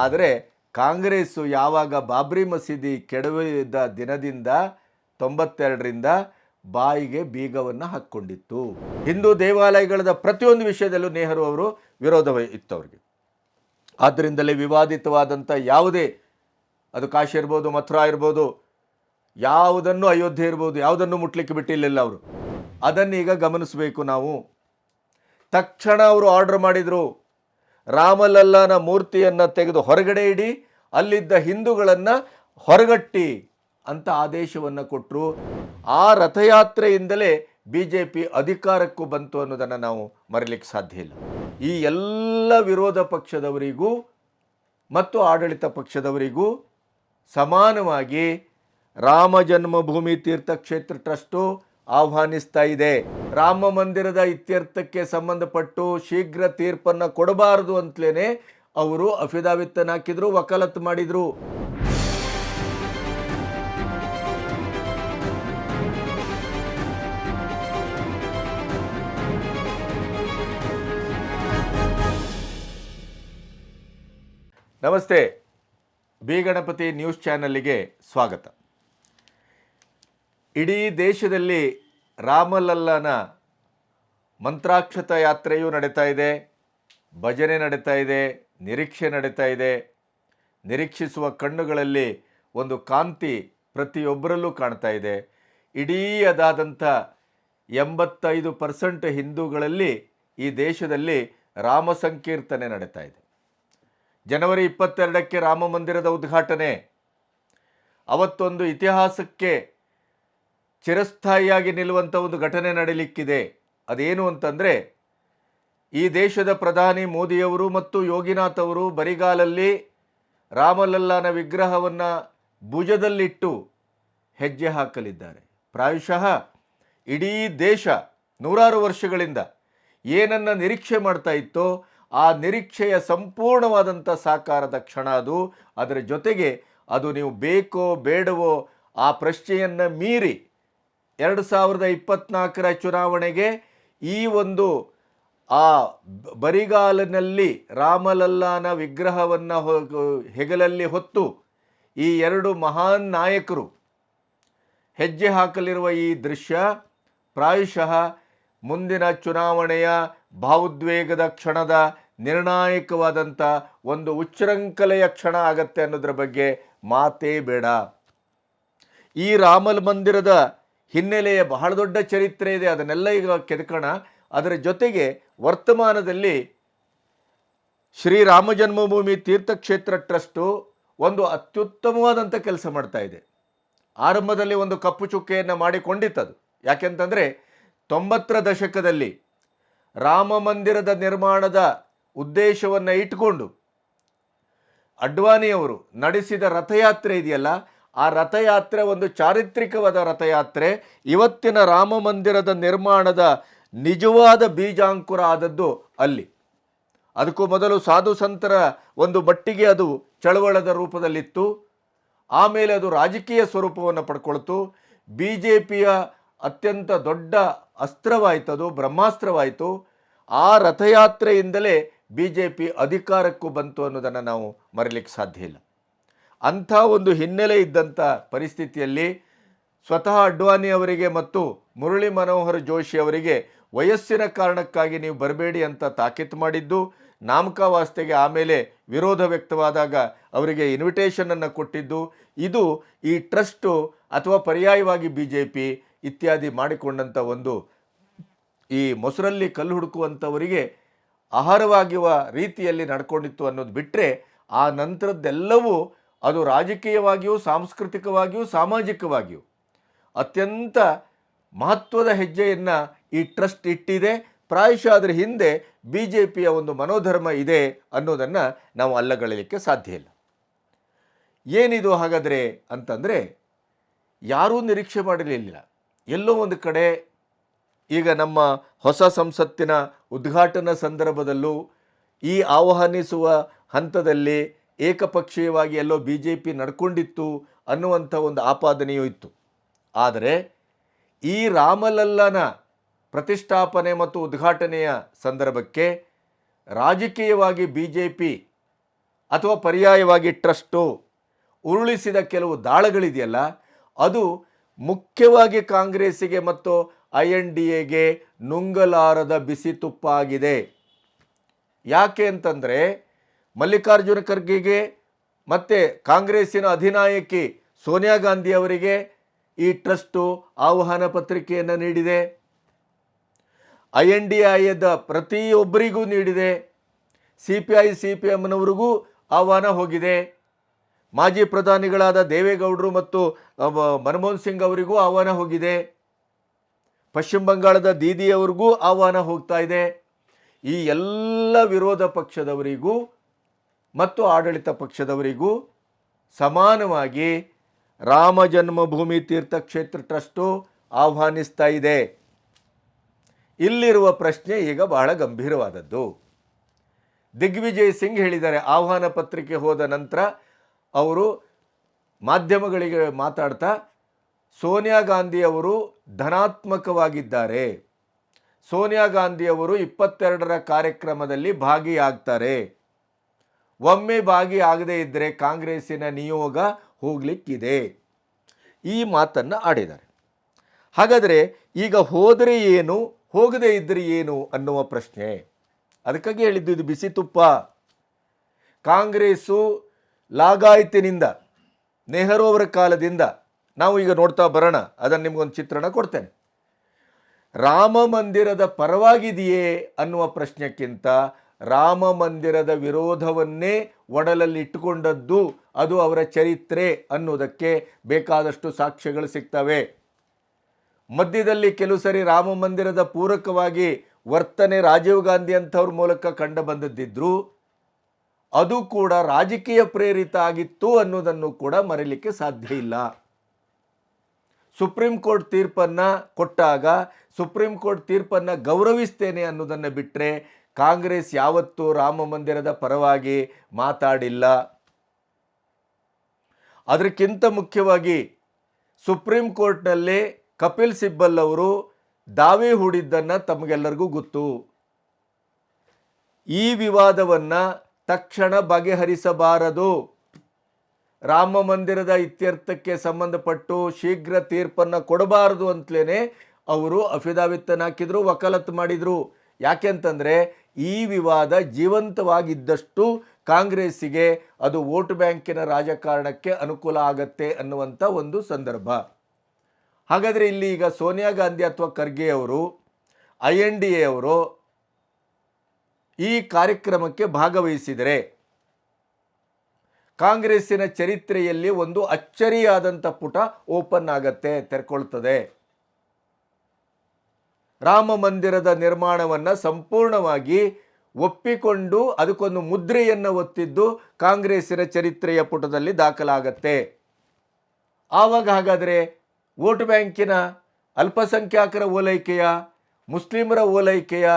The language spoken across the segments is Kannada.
ಆದರೆ ಕಾಂಗ್ರೆಸ್ಸು ಯಾವಾಗ ಬಾಬ್ರಿ ಮಸೀದಿ ಕೆಡವಿದ ದಿನದಿಂದ ತೊಂಬತ್ತೆರಡರಿಂದ ಬಾಯಿಗೆ ಬೀಗವನ್ನು ಹಾಕ್ಕೊಂಡಿತ್ತು. ಹಿಂದೂ ದೇವಾಲಯಗಳದ ಪ್ರತಿಯೊಂದು ವಿಷಯದಲ್ಲೂ ನೆಹರು ಅವರು ವಿರೋಧ ಇತ್ತು ಅವರಿಗೆ ಆದ್ದರಿಂದಲೇ ವಿವಾದಿತವಾದಂಥ ಯಾವುದೇ, ಅದು ಕಾಶಿ ಇರ್ಬೋದು, ಮಥುರಾ ಇರ್ಬೋದು, ಯಾವುದನ್ನು ಅಯೋಧ್ಯೆ ಇರ್ಬೋದು, ಯಾವುದನ್ನು ಮುಟ್ಲಿಕ್ಕೆ ಬಿಟ್ಟಿಲ್ಲ ಅವರು. ಅದನ್ನೀಗ ಗಮನಿಸಬೇಕು ನಾವು. ತಕ್ಷಣ ಅವರು ಆರ್ಡರ್ ಮಾಡಿದರು. ರಾಮಲಲ್ಲನ ಮೂರ್ತಿಯನ್ನು ತೆಗೆದು ಹೊರಗಡೆ ಇಡಿ, ಅಲ್ಲಿದ್ದ ಹಿಂದೂಗಳನ್ನು ಹೊರಗಟ್ಟಿ ಅಂತ ಆದೇಶವನ್ನು ಕೊಟ್ಟರು ಆ ರಥಯಾತ್ರೆಯಿಂದಲೇ ಬಿ ಜೆ ಪಿ ಅಧಿಕಾರಕ್ಕೂ ಬಂತು ಅನ್ನೋದನ್ನು ನಾವು ಮರಿಲಿಕ್ಕೆ ಸಾಧ್ಯ ಇಲ್ಲ. ಈ ಎಲ್ಲ ವಿರೋಧ ಪಕ್ಷದವರಿಗೂ ಮತ್ತು ಆಡಳಿತ ಪಕ್ಷದವರಿಗೂ ಸಮಾನವಾಗಿ ರಾಮ ಜನ್ಮಭೂಮಿ ತೀರ್ಥಕ್ಷೇತ್ರ ಟ್ರಸ್ಟು ಆಹ್ವಾನಿಸ್ತಾ ಇದೆ. ರಾಮ ಮಂದಿರದ ಇತ್ಯರ್ಥಕ್ಕೆ ಸಂಬಂಧಪಟ್ಟು ಶೀಘ್ರ ತೀರ್ಪನ್ನು ಕೊಡಬಾರದು ಅಂತಲೇ ಅವರು ಅಫಿದಾವಿತ್ತನ್ನು ಹಾಕಿದ್ರು, ವಕಾಲತ್ತು ಮಾಡಿದ್ರು. ನಮಸ್ತೆ, ಬಿ ಗಣಪತಿ ನ್ಯೂಸ್ ಚಾನಲ್ಗೆ ಸ್ವಾಗತ. ಇಡೀ ದೇಶದಲ್ಲಿ ರಾಮಲಲ್ಲನ ಮಂತ್ರಾಕ್ಷತ ಯಾತ್ರೆಯೂ ನಡೀತಾ ಇದೆ. ಭಜನೆ ನಡೀತಾ ಇದೆ, ನಿರೀಕ್ಷೆ ನಡೀತಾ ಇದೆ. ನಿರೀಕ್ಷಿಸುವ ಕಣ್ಣುಗಳಲ್ಲಿ ಒಂದು ಕಾಂತಿ ಪ್ರತಿಯೊಬ್ಬರಲ್ಲೂ ಕಾಣ್ತಾ ಇದೆ. ಇಡೀ ಅದಾದಂಥ ಎಂಬತ್ತೈದು ಪರ್ಸೆಂಟ್ ಹಿಂದೂಗಳಲ್ಲಿ ಈ ದೇಶದಲ್ಲಿ ರಾಮ ಸಂಕೀರ್ತನೆ ನಡೀತಾ ಇದೆ. ಜನವರಿ ಇಪ್ಪತ್ತೆರಡಕ್ಕೆ ರಾಮ ಮಂದಿರದ ಉದ್ಘಾಟನೆ. ಅವತ್ತೊಂದು ಇತಿಹಾಸಕ್ಕೆ ಚಿರಸ್ಥಾಯಿಯಾಗಿ ನಿಲ್ಲುವಂಥ ಒಂದು ಘಟನೆ ನಡೀಲಿಕ್ಕಿದೆ. ಅದೇನು ಅಂತಂದರೆ, ಈ ದೇಶದ ಪ್ರಧಾನಿ ಮೋದಿಯವರು ಮತ್ತು ಯೋಗಿನಾಥ್ ಅವರು ಬರಿಗಾಲಲ್ಲಿ ರಾಮಲಲ್ಲನ ವಿಗ್ರಹವನ್ನು ಭುಜದಲ್ಲಿಟ್ಟು ಹೆಜ್ಜೆ ಹಾಕಲಿದ್ದಾರೆ. ಪ್ರಾಯಶಃ ಇಡೀ ದೇಶ ನೂರಾರು ವರ್ಷಗಳಿಂದ ಏನನ್ನ ನಿರೀಕ್ಷೆ ಮಾಡ್ತಾ ಇತ್ತೋ, ಆ ನಿರೀಕ್ಷೆಯ ಸಂಪೂರ್ಣವಾದಂಥ ಸಾಕಾರದ ಕ್ಷಣ ಅದು. ಅದರ ಜೊತೆಗೆ ಅದು ನೀವು ಬೇಕೋ ಬೇಡವೋ ಆ ಪ್ರಶ್ನೆಯನ್ನು ಮೀರಿ ಎರಡು ಸಾವಿರದ ಇಪ್ಪತ್ನಾಲ್ಕರ ಚುನಾವಣೆಗೆ ಈ ಒಂದು ಆ ಬರಿಗಾಲಿನಲ್ಲಿ ರಾಮಲಲ್ಲಾನ ವಿಗ್ರಹವನ್ನು ಹೆಗಲಲ್ಲಿ ಹೊತ್ತು ಈ ಎರಡು ಮಹಾನ್ ನಾಯಕರು ಹೆಜ್ಜೆ ಹಾಕಲಿರುವ ಈ ದೃಶ್ಯ ಪ್ರಾಯಶಃ ಮುಂದಿನ ಚುನಾವಣೆಯ ಭಾವೋದ್ವೇಗದ ಕ್ಷಣದ ನಿರ್ಣಾಯಕವಾದಂಥ ಒಂದು ಉಚ್ಚೃಂಖಲೆಯ ಕ್ಷಣ ಆಗತ್ತೆ ಅನ್ನೋದ್ರ ಬಗ್ಗೆ ಮಾತೇ ಬೇಡ. ಈ ರಾಮಲ್ ಮಂದಿರದ ಹಿನ್ನೆಲೆಯ ಬಹಳ ದೊಡ್ಡ ಚರಿತ್ರೆ ಇದೆ, ಅದನ್ನೆಲ್ಲ ಈಗ ಕೆದಕೋಣ ಅದರ ಜೊತೆಗೆ ವರ್ತಮಾನದಲ್ಲಿ ಶ್ರೀರಾಮ ಜನ್ಮಭೂಮಿ ತೀರ್ಥಕ್ಷೇತ್ರ ಟ್ರಸ್ಟು ಒಂದು ಅತ್ಯುತ್ತಮವಾದಂಥ ಕೆಲಸ ಮಾಡ್ತಾ ಇದೆ. ಆರಂಭದಲ್ಲಿ ಒಂದು ಕಪ್ಪು ಚುಕ್ಕೆಯನ್ನು ಮಾಡಿಕೊಂಡಿತ್ತದು. ಯಾಕೆಂತಂದರೆ ತೊಂಬತ್ತರ ದಶಕದಲ್ಲಿ ರಾಮ ಮಂದಿರದ ನಿರ್ಮಾಣದ ಉದ್ದೇಶವನ್ನು ಇಟ್ಟುಕೊಂಡು ಅಡ್ವಾಣಿಯವರು ನಡೆಸಿದ ರಥಯಾತ್ರೆ ಇದೆಯಲ್ಲ ಆ ರಥಯಾತ್ರೆ ಒಂದು ಚಾರಿತ್ರಿಕವಾದ ರಥಯಾತ್ರೆ. ಇವತ್ತಿನ ರಾಮ ಮಂದಿರದ ನಿರ್ಮಾಣದ ನಿಜವಾದ ಬೀಜಾಂಕುರ ಆದದ್ದು ಅಲ್ಲಿ. ಅದಕ್ಕೂ ಮೊದಲು ಸಾಧು ಸಂತರ ಒಂದು ಮಟ್ಟಿಗೆ ಅದು ಚಳವಳದ ರೂಪದಲ್ಲಿತ್ತು. ಆಮೇಲೆ ಅದು ರಾಜಕೀಯ ಸ್ವರೂಪವನ್ನು ಪಡ್ಕೊಳ್ತು. ಬಿ ಜೆ ಪಿಯ ಅತ್ಯಂತ ದೊಡ್ಡ ಅಸ್ತ್ರವಾಯಿತು ಅದು, ಬ್ರಹ್ಮಾಸ್ತ್ರವಾಯಿತು. ಆ ರಥಯಾತ್ರೆಯಿಂದಲೇ ಬಿ ಜೆ ಪಿ ಅಧಿಕಾರಕ್ಕೂ ಬಂತು ಅನ್ನೋದನ್ನು ನಾವು ಮರಿಲಿಕ್ಕೆ ಸಾಧ್ಯ ಇಲ್ಲ. ಅಂಥ ಒಂದು ಹಿನ್ನೆಲೆ ಇದ್ದಂಥ ಪರಿಸ್ಥಿತಿಯಲ್ಲಿ ಸ್ವತಃ ಅಡ್ವಾನಿ ಅವರಿಗೆ ಮತ್ತು ಮುರಳಿ ಮನೋಹರ್ ಜೋಶಿ ಅವರಿಗೆ ವಯಸ್ಸಿನ ಕಾರಣಕ್ಕಾಗಿ ನೀವು ಬರಬೇಡಿ ಅಂತ ತಾಕೀತು ಮಾಡಿದ್ದು ನಾಮಕಾವಾಸ್ತೆಗೆ ಆಮೇಲೆ ವಿರೋಧ ವ್ಯಕ್ತವಾದಾಗ ಅವರಿಗೆ ಇನ್ವಿಟೇಷನನ್ನು ಕೊಟ್ಟಿದ್ದು, ಇದು ಈ ಟ್ರಸ್ಟು ಅಥವಾ ಪರ್ಯಾಯವಾಗಿ ಬಿ ಜೆ ಪಿ ಇತ್ಯಾದಿ ಮಾಡಿಕೊಂಡಂಥ ಒಂದು ಈ ಮೊಸರಲ್ಲಿ ಕಲ್ಲು ಹುಡುಕುವಂಥವರಿಗೆ ಆಹಾರವಾಗಿರುವ ರೀತಿಯಲ್ಲಿ ನಡ್ಕೊಂಡಿತ್ತು ಅನ್ನೋದು ಬಿಟ್ಟರೆ ಆ ನಂತರದ್ದೆಲ್ಲವೂ ಅದು ರಾಜಕೀಯವಾಗಿಯೂ, ಸಾಂಸ್ಕೃತಿಕವಾಗಿಯೂ, ಸಾಮಾಜಿಕವಾಗಿಯೂ ಅತ್ಯಂತ ಮಹತ್ವದ ಹೆಜ್ಜೆಯನ್ನು ಈ ಟ್ರಸ್ಟ್ ಇಟ್ಟಿದೆ. ಪ್ರಾಯಶಃ ಅದರ ಹಿಂದೆ ಬಿ ಜೆ ಪಿಯ ಒಂದು ಮನೋಧರ್ಮ ಇದೆ ಅನ್ನೋದನ್ನು ನಾವು ಅಲ್ಲಗಳೆಯಲಿಕ್ಕೆ ಸಾಧ್ಯ ಇಲ್ಲ. ಏನಿದು ಹಾಗಾದರೆ ಅಂತಂದರೆ ಯಾರೂ ನಿರೀಕ್ಷೆ ಮಾಡಿರಲಿಲ್ಲ. ಎಲ್ಲೋ ಒಂದು ಕಡೆ ಈಗ ನಮ್ಮ ಹೊಸ ಸಂಸತ್ತಿನ ಉದ್ಘಾಟನಾ ಸಂದರ್ಭದಲ್ಲೂ ಈ ಆಹ್ವಾನಿಸುವ ಹಂತದಲ್ಲಿ ಏಕಪಕ್ಷೀಯವಾಗಿ ಎಲ್ಲೋ ಬಿ ಜೆ ಪಿ ನಡ್ಕೊಂಡಿತ್ತು ಅನ್ನುವಂಥ ಒಂದು ಆಪಾದನೆಯೂ ಇತ್ತು. ಆದರೆ ಈ ರಾಮಲಲ್ಲನ ಪ್ರತಿಷ್ಠಾಪನೆ ಮತ್ತು ಉದ್ಘಾಟನೆಯ ಸಂದರ್ಭಕ್ಕೆ ರಾಜಕೀಯವಾಗಿ ಬಿ ಜೆ ಪಿ ಅಥವಾ ಪರ್ಯಾಯವಾಗಿ ಟ್ರಸ್ಟು ಉರುಳಿಸಿದ ಕೆಲವು ದಾಳಗಳಿದೆಯಲ್ಲ, ಅದು ಮುಖ್ಯವಾಗಿ ಕಾಂಗ್ರೆಸ್ಸಿಗೆ ಮತ್ತು ಐ ಎನ್ ಡಿ ಎಗೆ ನುಂಗಲಾರದ ಬಿಸಿ ತುಪ್ಪ ಆಗಿದೆ. ಯಾಕೆ ಅಂತಂದರೆ ಮಲ್ಲಿಕಾರ್ಜುನ ಖರ್ಗೆಗೆ, ಮತ್ತು ಕಾಂಗ್ರೆಸ್ಸಿನ ಅಧಿನಾಯಕಿ ಸೋನಿಯಾ ಗಾಂಧಿ ಅವರಿಗೆ ಈ ಟ್ರಸ್ಟು ಆಹ್ವಾನ ಪತ್ರಿಕೆಯನ್ನು ನೀಡಿದೆ. ಐ ಎನ್ ಡಿ ಐದ ಪ್ರತಿಯೊಬ್ಬರಿಗೂ ನೀಡಿದೆ. C P I, C P ಎಮ್ನವ್ರಿಗೂ ಆಹ್ವಾನ ಹೋಗಿದೆ. ಮಾಜಿ ಪ್ರಧಾನಿಗಳಾದ ದೇವೇಗೌಡರು ಮತ್ತು ಮನಮೋಹನ್ ಸಿಂಗ್ ಅವರಿಗೂ ಆಹ್ವಾನ ಹೋಗಿದೆ. ಪಶ್ಚಿಮ ಬಂಗಾಳದ ದೀದಿಯವರಿಗೂ ಆಹ್ವಾನ ಹೋಗ್ತಾ ಇದೆ. ಈ ಎಲ್ಲ ವಿರೋಧ ಪಕ್ಷದವರಿಗೂ ಮತ್ತು ಆಡಳಿತ ಪಕ್ಷದವರಿಗೂ ಸಮಾನವಾಗಿ ರಾಮ ಜನ್ಮಭೂಮಿ ತೀರ್ಥಕ್ಷೇತ್ರ ಟ್ರಸ್ಟು ಆಹ್ವಾನಿಸ್ತಾ ಇದೆ. ಇಲ್ಲಿರುವ ಪ್ರಶ್ನೆ ಈಗ ಬಹಳ ಗಂಭೀರವಾದದ್ದು. ದಿಗ್ವಿಜಯ್ ಸಿಂಗ್ ಹೇಳಿದ್ದಾರೆ, ಆಹ್ವಾನ ಪತ್ರಿಕೆ ಹೋದ ನಂತರ ಅವರು ಮಾಧ್ಯಮಗಳಿಗೆ ಮಾತಾಡ್ತಾ, ಸೋನಿಯಾ ಗಾಂಧಿ ಅವರು ಧನಾತ್ಮಕವಾಗಿದ್ದಾರೆ. ಸೋನಿಯಾ ಗಾಂಧಿ ಅವರು ಇಪ್ಪತ್ತೆರಡರ ಕಾರ್ಯಕ್ರಮದಲ್ಲಿ ಭಾಗಿಯಾಗ್ತಾರೆ. ಒಮ್ಮೆ ಭಾಗಿಯಾಗದೇ ಇದ್ದರೆ ಕಾಂಗ್ರೆಸ್ಸಿನ ನಿಯೋಗ ಹೋಗಲಿಕ್ಕಿದೆ. ಈ ಮಾತನ್ನು ಆಡಿದ್ದಾರೆ. ಹಾಗಾದರೆ ಈಗ ಹೋದರೆ ಏನು, ಹೋಗದೇ ಇದ್ದರೆ ಏನು ಅನ್ನುವ ಪ್ರಶ್ನೆ. ಅದಕ್ಕಾಗಿ ಹೇಳಿದ್ದು ಇದು ಬಿಸಿ ತುಪ್ಪ. ಕಾಂಗ್ರೆಸ್ಸು ಲಾಗಾಯಿತಿನಿಂದ, ನೆಹರು ಅವರ ಕಾಲದಿಂದ, ನಾವು ಈಗ ನೋಡ್ತಾ ಬರೋಣ, ಅದನ್ನು ನಿಮಗೊಂದು ಚಿತ್ರಣ ಕೊಡ್ತೇನೆ. ರಾಮ ಮಂದಿರದ ಪರವಾಗಿದೆಯೇ ಅನ್ನುವ ಪ್ರಶ್ನೆಕ್ಕಿಂತ ರಾಮ ಮಂದಿರದ ವಿರೋಧವನ್ನೇ ಒಡಲಲ್ಲಿ ಇಟ್ಟುಕೊಂಡದ್ದು ಅದು ಅವರ ಚರಿತ್ರೆ ಅನ್ನೋದಕ್ಕೆ ಬೇಕಾದಷ್ಟು ಸಾಕ್ಷ್ಯಗಳು ಸಿಗ್ತವೆ. ಮಧ್ಯದಲ್ಲಿ ಕೆಲವು ಸರಿ ರಾಮ ಮಂದಿರದ ಪೂರಕವಾಗಿ ವರ್ತನೆ ರಾಜೀವ್ ಗಾಂಧಿ ಅಂಥವ್ರ ಮೂಲಕ ಕಂಡು ಬಂದದ್ದಿದ್ರು. ಅದು ಕೂಡ ರಾಜಕೀಯ ಪ್ರೇರಿತ ಆಗಿತ್ತು ಅನ್ನೋದನ್ನು ಕೂಡ ಮರೀಲಿಕ್ಕೆ ಸಾಧ್ಯ ಇಲ್ಲ. ಸುಪ್ರೀಂ ಕೋರ್ಟ್ ತೀರ್ಪನ್ನು ಕೊಟ್ಟಾಗ ಸುಪ್ರೀಂ ಕೋರ್ಟ್ ತೀರ್ಪನ್ನು ಗೌರವಿಸ್ತೇನೆ ಅನ್ನೋದನ್ನು ಬಿಟ್ಟರೆ ಕಾಂಗ್ರೆಸ್ ಯಾವತ್ತೂ ರಾಮ ಮಂದಿರದ ಪರವಾಗಿ ಮಾತಾಡಿಲ್ಲ. ಅದಕ್ಕಿಂತ ಮುಖ್ಯವಾಗಿ ಸುಪ್ರೀಂ ಕೋರ್ಟ್ನಲ್ಲಿ ಕಪಿಲ್ ಸಿಬ್ಬಲ್ ಅವರು ದಾವೆ ಹೂಡಿದ್ದನ್ನು ತಮಗೆಲ್ಲರಿಗೂ ಗೊತ್ತು. ಈ ವಿವಾದವನ್ನು ತಕ್ಷಣ ಬಗೆಹರಿಸಬಾರದು. ರಾಮ ಮಂದಿರದ ಇತ್ಯರ್ಥಕ್ಕೆ ಸಂಬಂಧಪಟ್ಟು ಶೀಘ್ರ ತೀರ್ಪನ್ನು ಕೊಡಬಾರದು ಅಂತಲೇ ಅವರು ಅಫಿದಾವಿತ್ತನ್ನು ಹಾಕಿದರು, ವಕಾಲತ್ತು ಮಾಡಿದರು. ಯಾಕೆಂತಂದರೆ ಈ ವಿವಾದ ಜೀವಂತವಾಗಿದ್ದಷ್ಟು ಕಾಂಗ್ರೆಸ್ಸಿಗೆ ಅದು ವೋಟ್ ಬ್ಯಾಂಕಿನ ರಾಜಕಾರಣಕ್ಕೆ ಅನುಕೂಲ ಆಗತ್ತೆ ಅನ್ನುವಂಥ ಒಂದು ಸಂದರ್ಭ. ಹಾಗಾದರೆ ಇಲ್ಲಿ ಈಗ ಸೋನಿಯಾ ಗಾಂಧಿ ಅಥವಾ ಖರ್ಗೆ ಅವರು, ಐ ಎನ್ ಡಿ ಎ ಅವರು ಈ ಕಾರ್ಯಕ್ರಮಕ್ಕೆ ಭಾಗವಹಿಸಿದರೆ ಕಾಂಗ್ರೆಸ್ಸಿನ ಚರಿತ್ರೆಯಲ್ಲಿ ಒಂದು ಅಚ್ಚರಿಯಾದಂಥ ಪುಟ ಓಪನ್ ಆಗತ್ತೆ, ತೆರ್ಕೊಳ್ತದೆ. ರಾಮ ಮಂದಿರದ ನಿರ್ಮಾಣವನ್ನು ಸಂಪೂರ್ಣವಾಗಿ ಒಪ್ಪಿಕೊಂಡು ಅದಕ್ಕೊಂದು ಮುದ್ರೆಯನ್ನು ಒತ್ತಿದ್ದು ಕಾಂಗ್ರೆಸ್ಸಿನ ಚರಿತ್ರೆಯ ಪುಟದಲ್ಲಿ ದಾಖಲಾಗತ್ತೆ. ಆವಾಗ ಹಾಗಾದರೆ ವೋಟ್ ಬ್ಯಾಂಕಿನ ಅಲ್ಪಸಂಖ್ಯಾತರ ಓಲೈಕೆಯ, ಮುಸ್ಲಿಮರ ಓಲೈಕೆಯ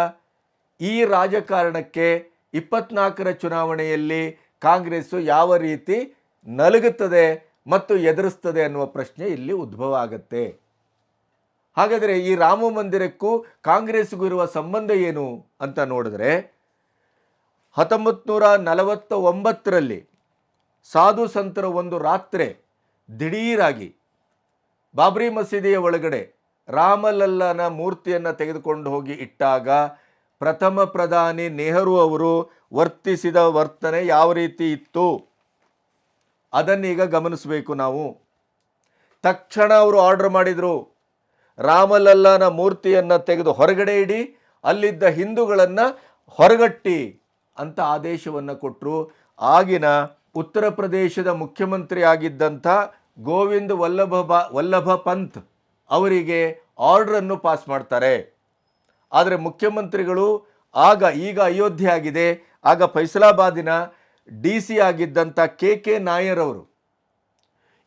ಈ ರಾಜಕಾರಣಕ್ಕೆ ಇಪ್ಪತ್ನಾಲ್ಕರ ಚುನಾವಣೆಯಲ್ಲಿ ಕಾಂಗ್ರೆಸ್ಸು ಯಾವ ರೀತಿ ನಲಗುತ್ತದೆ ಮತ್ತು ಎದುರಿಸ್ತದೆ ಅನ್ನುವ ಪ್ರಶ್ನೆ ಇಲ್ಲಿ ಉದ್ಭವ ಆಗತ್ತೆ. ಹಾಗಾದರೆ ಈ ರಾಮ ಮಂದಿರಕ್ಕೂ ಕಾಂಗ್ರೆಸ್ಗೂ ಇರುವ ಸಂಬಂಧ ಏನು ಅಂತ ನೋಡಿದ್ರೆ ಹತ್ತೊಂಬತ್ತು ನೂರ ನಲವತ್ತ ಒಂಬತ್ತರಲ್ಲಿ ಸಾಧು ಸಂತರ ಒಂದು ರಾತ್ರಿ ದಿಢೀರಾಗಿ ಬಾಬ್ರಿ ಮಸೀದಿಯ ಒಳಗಡೆ ರಾಮಲಲ್ಲನ ಮೂರ್ತಿಯನ್ನು ತೆಗೆದುಕೊಂಡು ಹೋಗಿ ಇಟ್ಟಾಗ ಪ್ರಥಮ ಪ್ರಧಾನಿ ನೆಹರು ಅವರು ವರ್ತಿಸಿದ ವರ್ತನೆ ಯಾವ ರೀತಿ ಇತ್ತು? ಅದನ್ನೀಗ ಗಮನಿಸಬೇಕು ನಾವು. ತಕ್ಷಣ ಅವರು ಆರ್ಡರ್ ಮಾಡಿದರು. ರಾಮಲಲ್ಲನ ಮೂರ್ತಿಯನ್ನು ತೆಗೆದು ಹೊರಗಡೆ ಇಡಿ, ಅಲ್ಲಿದ್ದ ಹಿಂದೂಗಳನ್ನು ಹೊರಗಟ್ಟಿ ಅಂತ ಆದೇಶವನ್ನು ಕೊಟ್ಟರು ಆಗಿನ ಉತ್ತರ ಪ್ರದೇಶದ ಮುಖ್ಯಮಂತ್ರಿ ಆಗಿದ್ದಂಥ ಗೋವಿಂದ್ ವಲ್ಲಭ ಬಾ- ವಲ್ಲಭ ಪಂತ್ ಅವರಿಗೆ ಆರ್ಡ್ರನ್ನು ಪಾಸ್ ಮಾಡ್ತಾರೆ. ಆದರೆ ಮುಖ್ಯಮಂತ್ರಿಗಳು ಆಗ ಈಗ ಅಯೋಧ್ಯೆ ಆಗಿದೆ. ಆಗ ಫೈಸಲಾಬಾದಿನ ಡಿ ಸಿ ಆಗಿದ್ದಂಥ ಕೆ ಕೆ ನಾಯರ್ ಅವರು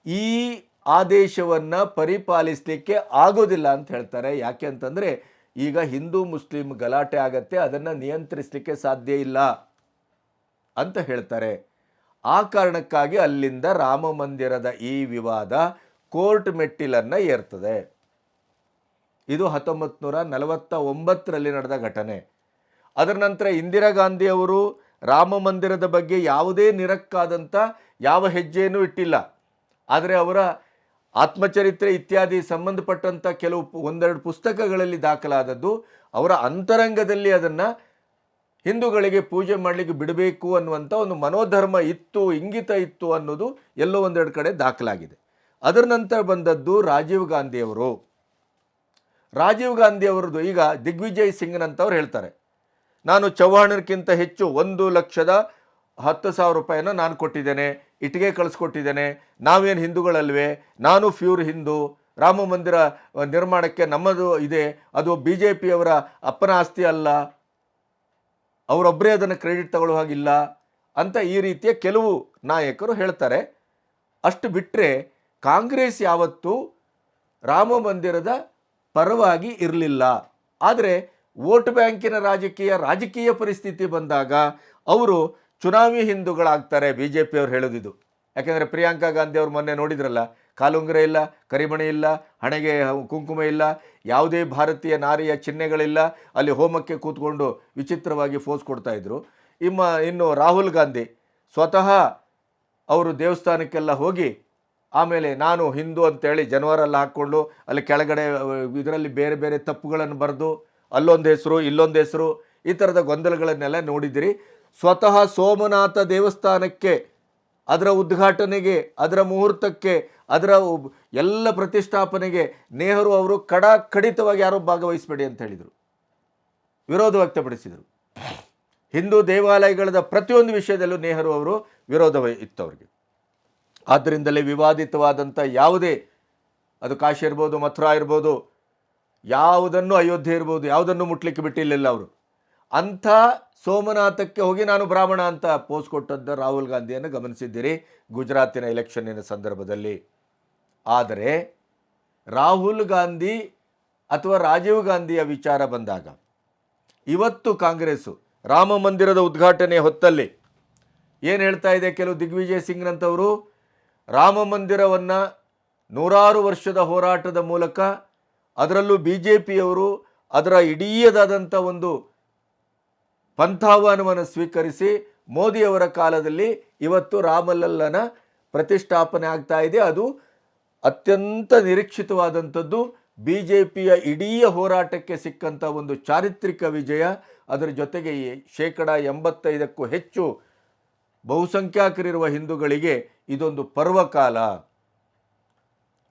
ಈ ಆದೇಶವನ್ನು ಪರಿಪಾಲಿಸಲಿಕ್ಕೆ ಆಗೋದಿಲ್ಲ ಅಂತ ಹೇಳ್ತಾರೆ. ಯಾಕೆ ಅಂತಂದರೆ ಈಗ ಹಿಂದೂ ಮುಸ್ಲಿಂ ಗಲಾಟೆ ಆಗತ್ತೆ, ಅದನ್ನು ನಿಯಂತ್ರಿಸಲಿಕ್ಕೆ ಸಾಧ್ಯ ಇಲ್ಲ ಅಂತ ಹೇಳ್ತಾರೆ. ಆ ಕಾರಣಕ್ಕಾಗಿ ಅಲ್ಲಿಂದ ರಾಮ ಮಂದಿರದ ಈ ವಿವಾದ ಕೋರ್ಟ್ ಮೆಟ್ಟಿಲನ್ನು ಏರ್ತದೆ. ಇದು ಹತ್ತೊಂಬತ್ತು ನೂರ ನಲವತ್ತ ಒಂಬತ್ತರಲ್ಲಿ ನಡೆದ ಘಟನೆ. ಅದರ ನಂತರ ಇಂದಿರಾ ಗಾಂಧಿ ಅವರು ರಾಮ ಮಂದಿರದ ಬಗ್ಗೆ ಯಾವುದೇ ನಿರಕ್ಕಾದಂಥ ಯಾವ ಹೆಜ್ಜೆಯನ್ನು ಇಟ್ಟಿಲ್ಲ. ಆದರೆ ಅವರ ಆತ್ಮಚರಿತ್ರೆ ಇತ್ಯಾದಿ ಸಂಬಂಧಪಟ್ಟಂಥ ಕೆಲವು ಒಂದೆರಡು ಪುಸ್ತಕಗಳಲ್ಲಿ ದಾಖಲಾದದ್ದು, ಅವರ ಅಂತರಂಗದಲ್ಲಿ ಅದನ್ನು ಹಿಂದೂಗಳಿಗೆ ಪೂಜೆ ಮಾಡಲಿಕ್ಕೆ ಬಿಡಬೇಕು ಅನ್ನುವಂಥ ಒಂದು ಮನೋಧರ್ಮ ಇತ್ತು, ಇಂಗಿತ ಇತ್ತು ಅನ್ನೋದು ಎಲ್ಲೋ ಒಂದೆರಡು ಕಡೆ ದಾಖಲಾಗಿದೆ. ಅದರ ನಂತರ ಬಂದದ್ದು ರಾಜೀವ್ ಗಾಂಧಿಯವರು. ರಾಜೀವ್ ಗಾಂಧಿ ಈಗ ದಿಗ್ವಿಜಯ್ ಸಿಂಗ್ನಂತವ್ರು ಹೇಳ್ತಾರೆ, ನಾನು ಚವ್ಹಾಣರ್ಕ್ಕಿಂತ ಹೆಚ್ಚು ಒಂದು ಲಕ್ಷದ ಹತ್ತು ಸಾವಿರ ರೂಪಾಯಿನ ನಾನು ಕೊಟ್ಟಿದ್ದೇನೆ. ಇಟ್ಟಿಗೆ ಕಳಿಸ್ಕೊಟ್ಟಿದ್ದೇನೆ. ನಾವೇನು ಹಿಂದೂಗಳಲ್ವೇ? ನಾನು ಫ್ಯೂರ್ ಹಿಂದೂ. ರಾಮ ಮಂದಿರ ನಿರ್ಮಾಣಕ್ಕೆ ನಮ್ಮದು ಇದೆ. ಅದು ಬಿ ಜೆ ಪಿಯವರ ಅಪ್ಪನ ಆಸ್ತಿ ಅಲ್ಲ. ಅವರೊಬ್ಬರೇ ಅದನ್ನು ಕ್ರೆಡಿಟ್ ತಗೊಳ್ಳೋ ಹಾಗಿಲ್ಲ. ಅಂತ ಈ ರೀತಿಯ ಕೆಲವು ನಾಯಕರು ಹೇಳ್ತಾರೆ. ಅಷ್ಟು ಬಿಟ್ಟರೆ ಕಾಂಗ್ರೆಸ್ ಯಾವತ್ತೂ ರಾಮ ಮಂದಿರದ ಪರವಾಗಿ ಇರಲಿಲ್ಲ. ಆದರೆ ವೋಟ್ ಬ್ಯಾಂಕಿನ ರಾಜಕೀಯ ರಾಜಕೀಯ ಪರಿಸ್ಥಿತಿ ಬಂದಾಗ ಅವರು ಚುನಾವಿ ಹಿಂದೂಗಳಾಗ್ತಾರೆ ಬಿ ಜೆ ಪಿಯವ್ರು ಹೇಳೋದಿದು. ಯಾಕೆಂದರೆ ಪ್ರಿಯಾಂಕಾ ಗಾಂಧಿ ಅವರು ಮೊನ್ನೆ ನೋಡಿದ್ರಲ್ಲ, ಕಾಲುಂಗುರ ಇಲ್ಲ, ಕರಿಮಣಿ ಇಲ್ಲ, ಹಣೆಗೆ ಕುಂಕುಮ ಇಲ್ಲ, ಯಾವುದೇ ಭಾರತೀಯ ನಾರಿಯ ಚಿಹ್ನೆಗಳಿಲ್ಲ, ಅಲ್ಲಿ ಹೋಮಕ್ಕೆ ಕೂತ್ಕೊಂಡು ವಿಚಿತ್ರವಾಗಿ ಫೋಸ್ ಕೊಡ್ತಾ ಇದ್ರು. ಇಮ್ಮ, ಇನ್ನು ರಾಹುಲ್ ಗಾಂಧಿ ಸ್ವತಃ ಅವರು ದೇವಸ್ಥಾನಕ್ಕೆಲ್ಲ ಹೋಗಿ ಆಮೇಲೆ ನಾನು ಹಿಂದೂ ಅಂತೇಳಿ ಜನವರೆಲ್ಲ ಹಾಕ್ಕೊಂಡು ಅಲ್ಲಿ ಕೆಳಗಡೆ, ಇದರಲ್ಲಿ ಬೇರೆ ಬೇರೆ ತಪ್ಪುಗಳನ್ನು ಬರೆದು, ಅಲ್ಲೊಂದು ಹೆಸರು, ಇಲ್ಲೊಂದು ಹೆಸರು, ಈ ಥರದ ಗೊಂದಲಗಳನ್ನೆಲ್ಲ ನೋಡಿದಿರಿ. ಸ್ವತಃ ಸೋಮನಾಥ ದೇವಸ್ಥಾನಕ್ಕೆ, ಅದರ ಉದ್ಘಾಟನೆಗೆ, ಅದರ ಮುಹೂರ್ತಕ್ಕೆ, ಅದರ ಎಲ್ಲ ಪ್ರತಿಷ್ಠಾಪನೆಗೆ ನೆಹರು ಅವರು ಕಡ ಕಡಿತವಾಗಿ ಯಾರೋ ಭಾಗವಹಿಸಬೇಡಿ ಅಂತ ಹೇಳಿದರು. ವಿರೋಧ ವ್ಯಕ್ತಪಡಿಸಿದರು. ಹಿಂದೂ ದೇವಾಲಯಗಳದ ಪ್ರತಿಯೊಂದು ವಿಷಯದಲ್ಲೂ ನೆಹರು ಅವರು ವಿರೋಧ ಇತ್ತು ಅವರಿಗೆ ಆದ್ದರಿಂದಲೇ ವಿವಾದಿತವಾದಂಥ ಯಾವುದೇ, ಅದು ಕಾಶಿ ಇರ್ಬೋದು, ಮಥುರಾ ಇರ್ಬೋದು, ಯಾವುದನ್ನು ಅಯೋಧ್ಯೆ ಇರ್ಬೋದು, ಯಾವುದನ್ನು ಮುಟ್ಲಿಕ್ಕೆ ಬಿಟ್ಟಿರಲಿಲ್ಲ ಅವರು. ಅಂಥ ಸೋಮನಾಥಕ್ಕೆ ಹೋಗಿ ನಾನು ಬ್ರಾಹ್ಮಣ ಅಂತ ಪೋಸ್ ಕೊಟ್ಟದ್ದು ರಾಹುಲ್ ಗಾಂಧಿಯನ್ನು ಗಮನಿಸಿದ್ದೀರಿ ಗುಜರಾತಿನ ಎಲೆಕ್ಷನ್ನಿನ ಸಂದರ್ಭದಲ್ಲಿ. ಆದರೆ ರಾಹುಲ್ ಗಾಂಧಿ ಅಥವಾ ರಾಜೀವ್ ಗಾಂಧಿಯ ವಿಚಾರ ಬಂದಾಗ ಇವತ್ತು ಕಾಂಗ್ರೆಸ್ಸು ರಾಮ ಮಂದಿರದ ಉದ್ಘಾಟನೆ ಹೊತ್ತಲ್ಲಿ ಏನು ಹೇಳ್ತಾ ಇದೆ ಕೆಲವು ದಿಗ್ವಿಜಯ್ ಸಿಂಗ್ನಂಥವರು? ರಾಮ ಮಂದಿರವನ್ನು ನೂರಾರು ವರ್ಷದ ಹೋರಾಟದ ಮೂಲಕ ಅದರಲ್ಲೂ ಬಿ ಜೆ ಪಿಯವರು ಅದರ ಇಡೀಯದಾದಂಥ ಒಂದು ಪಂಥಾಹ್ವಾನವನ್ನು ಸ್ವೀಕರಿಸಿ ಮೋದಿಯವರ ಕಾಲದಲ್ಲಿ ಇವತ್ತು ರಾಮಲಲ್ಲನ ಪ್ರತಿಷ್ಠಾಪನೆ ಆಗ್ತಾ ಇದೆ. ಅದು ಅತ್ಯಂತ ನಿರೀಕ್ಷಿತವಾದಂಥದ್ದು. ಬಿ ಜೆ ಪಿಯ ಇಡೀ ಹೋರಾಟಕ್ಕೆ ಸಿಕ್ಕಂಥ ಒಂದು ಚಾರಿತ್ರಿಕ ವಿಜಯ. ಅದರ ಜೊತೆಗೆ ಶೇಕಡ ಎಂಬತ್ತೈದಕ್ಕೂ ಹೆಚ್ಚು ಬಹುಸಂಖ್ಯಾತರಿರುವ ಹಿಂದೂಗಳಿಗೆ ಇದೊಂದು ಪರ್ವಕಾಲ.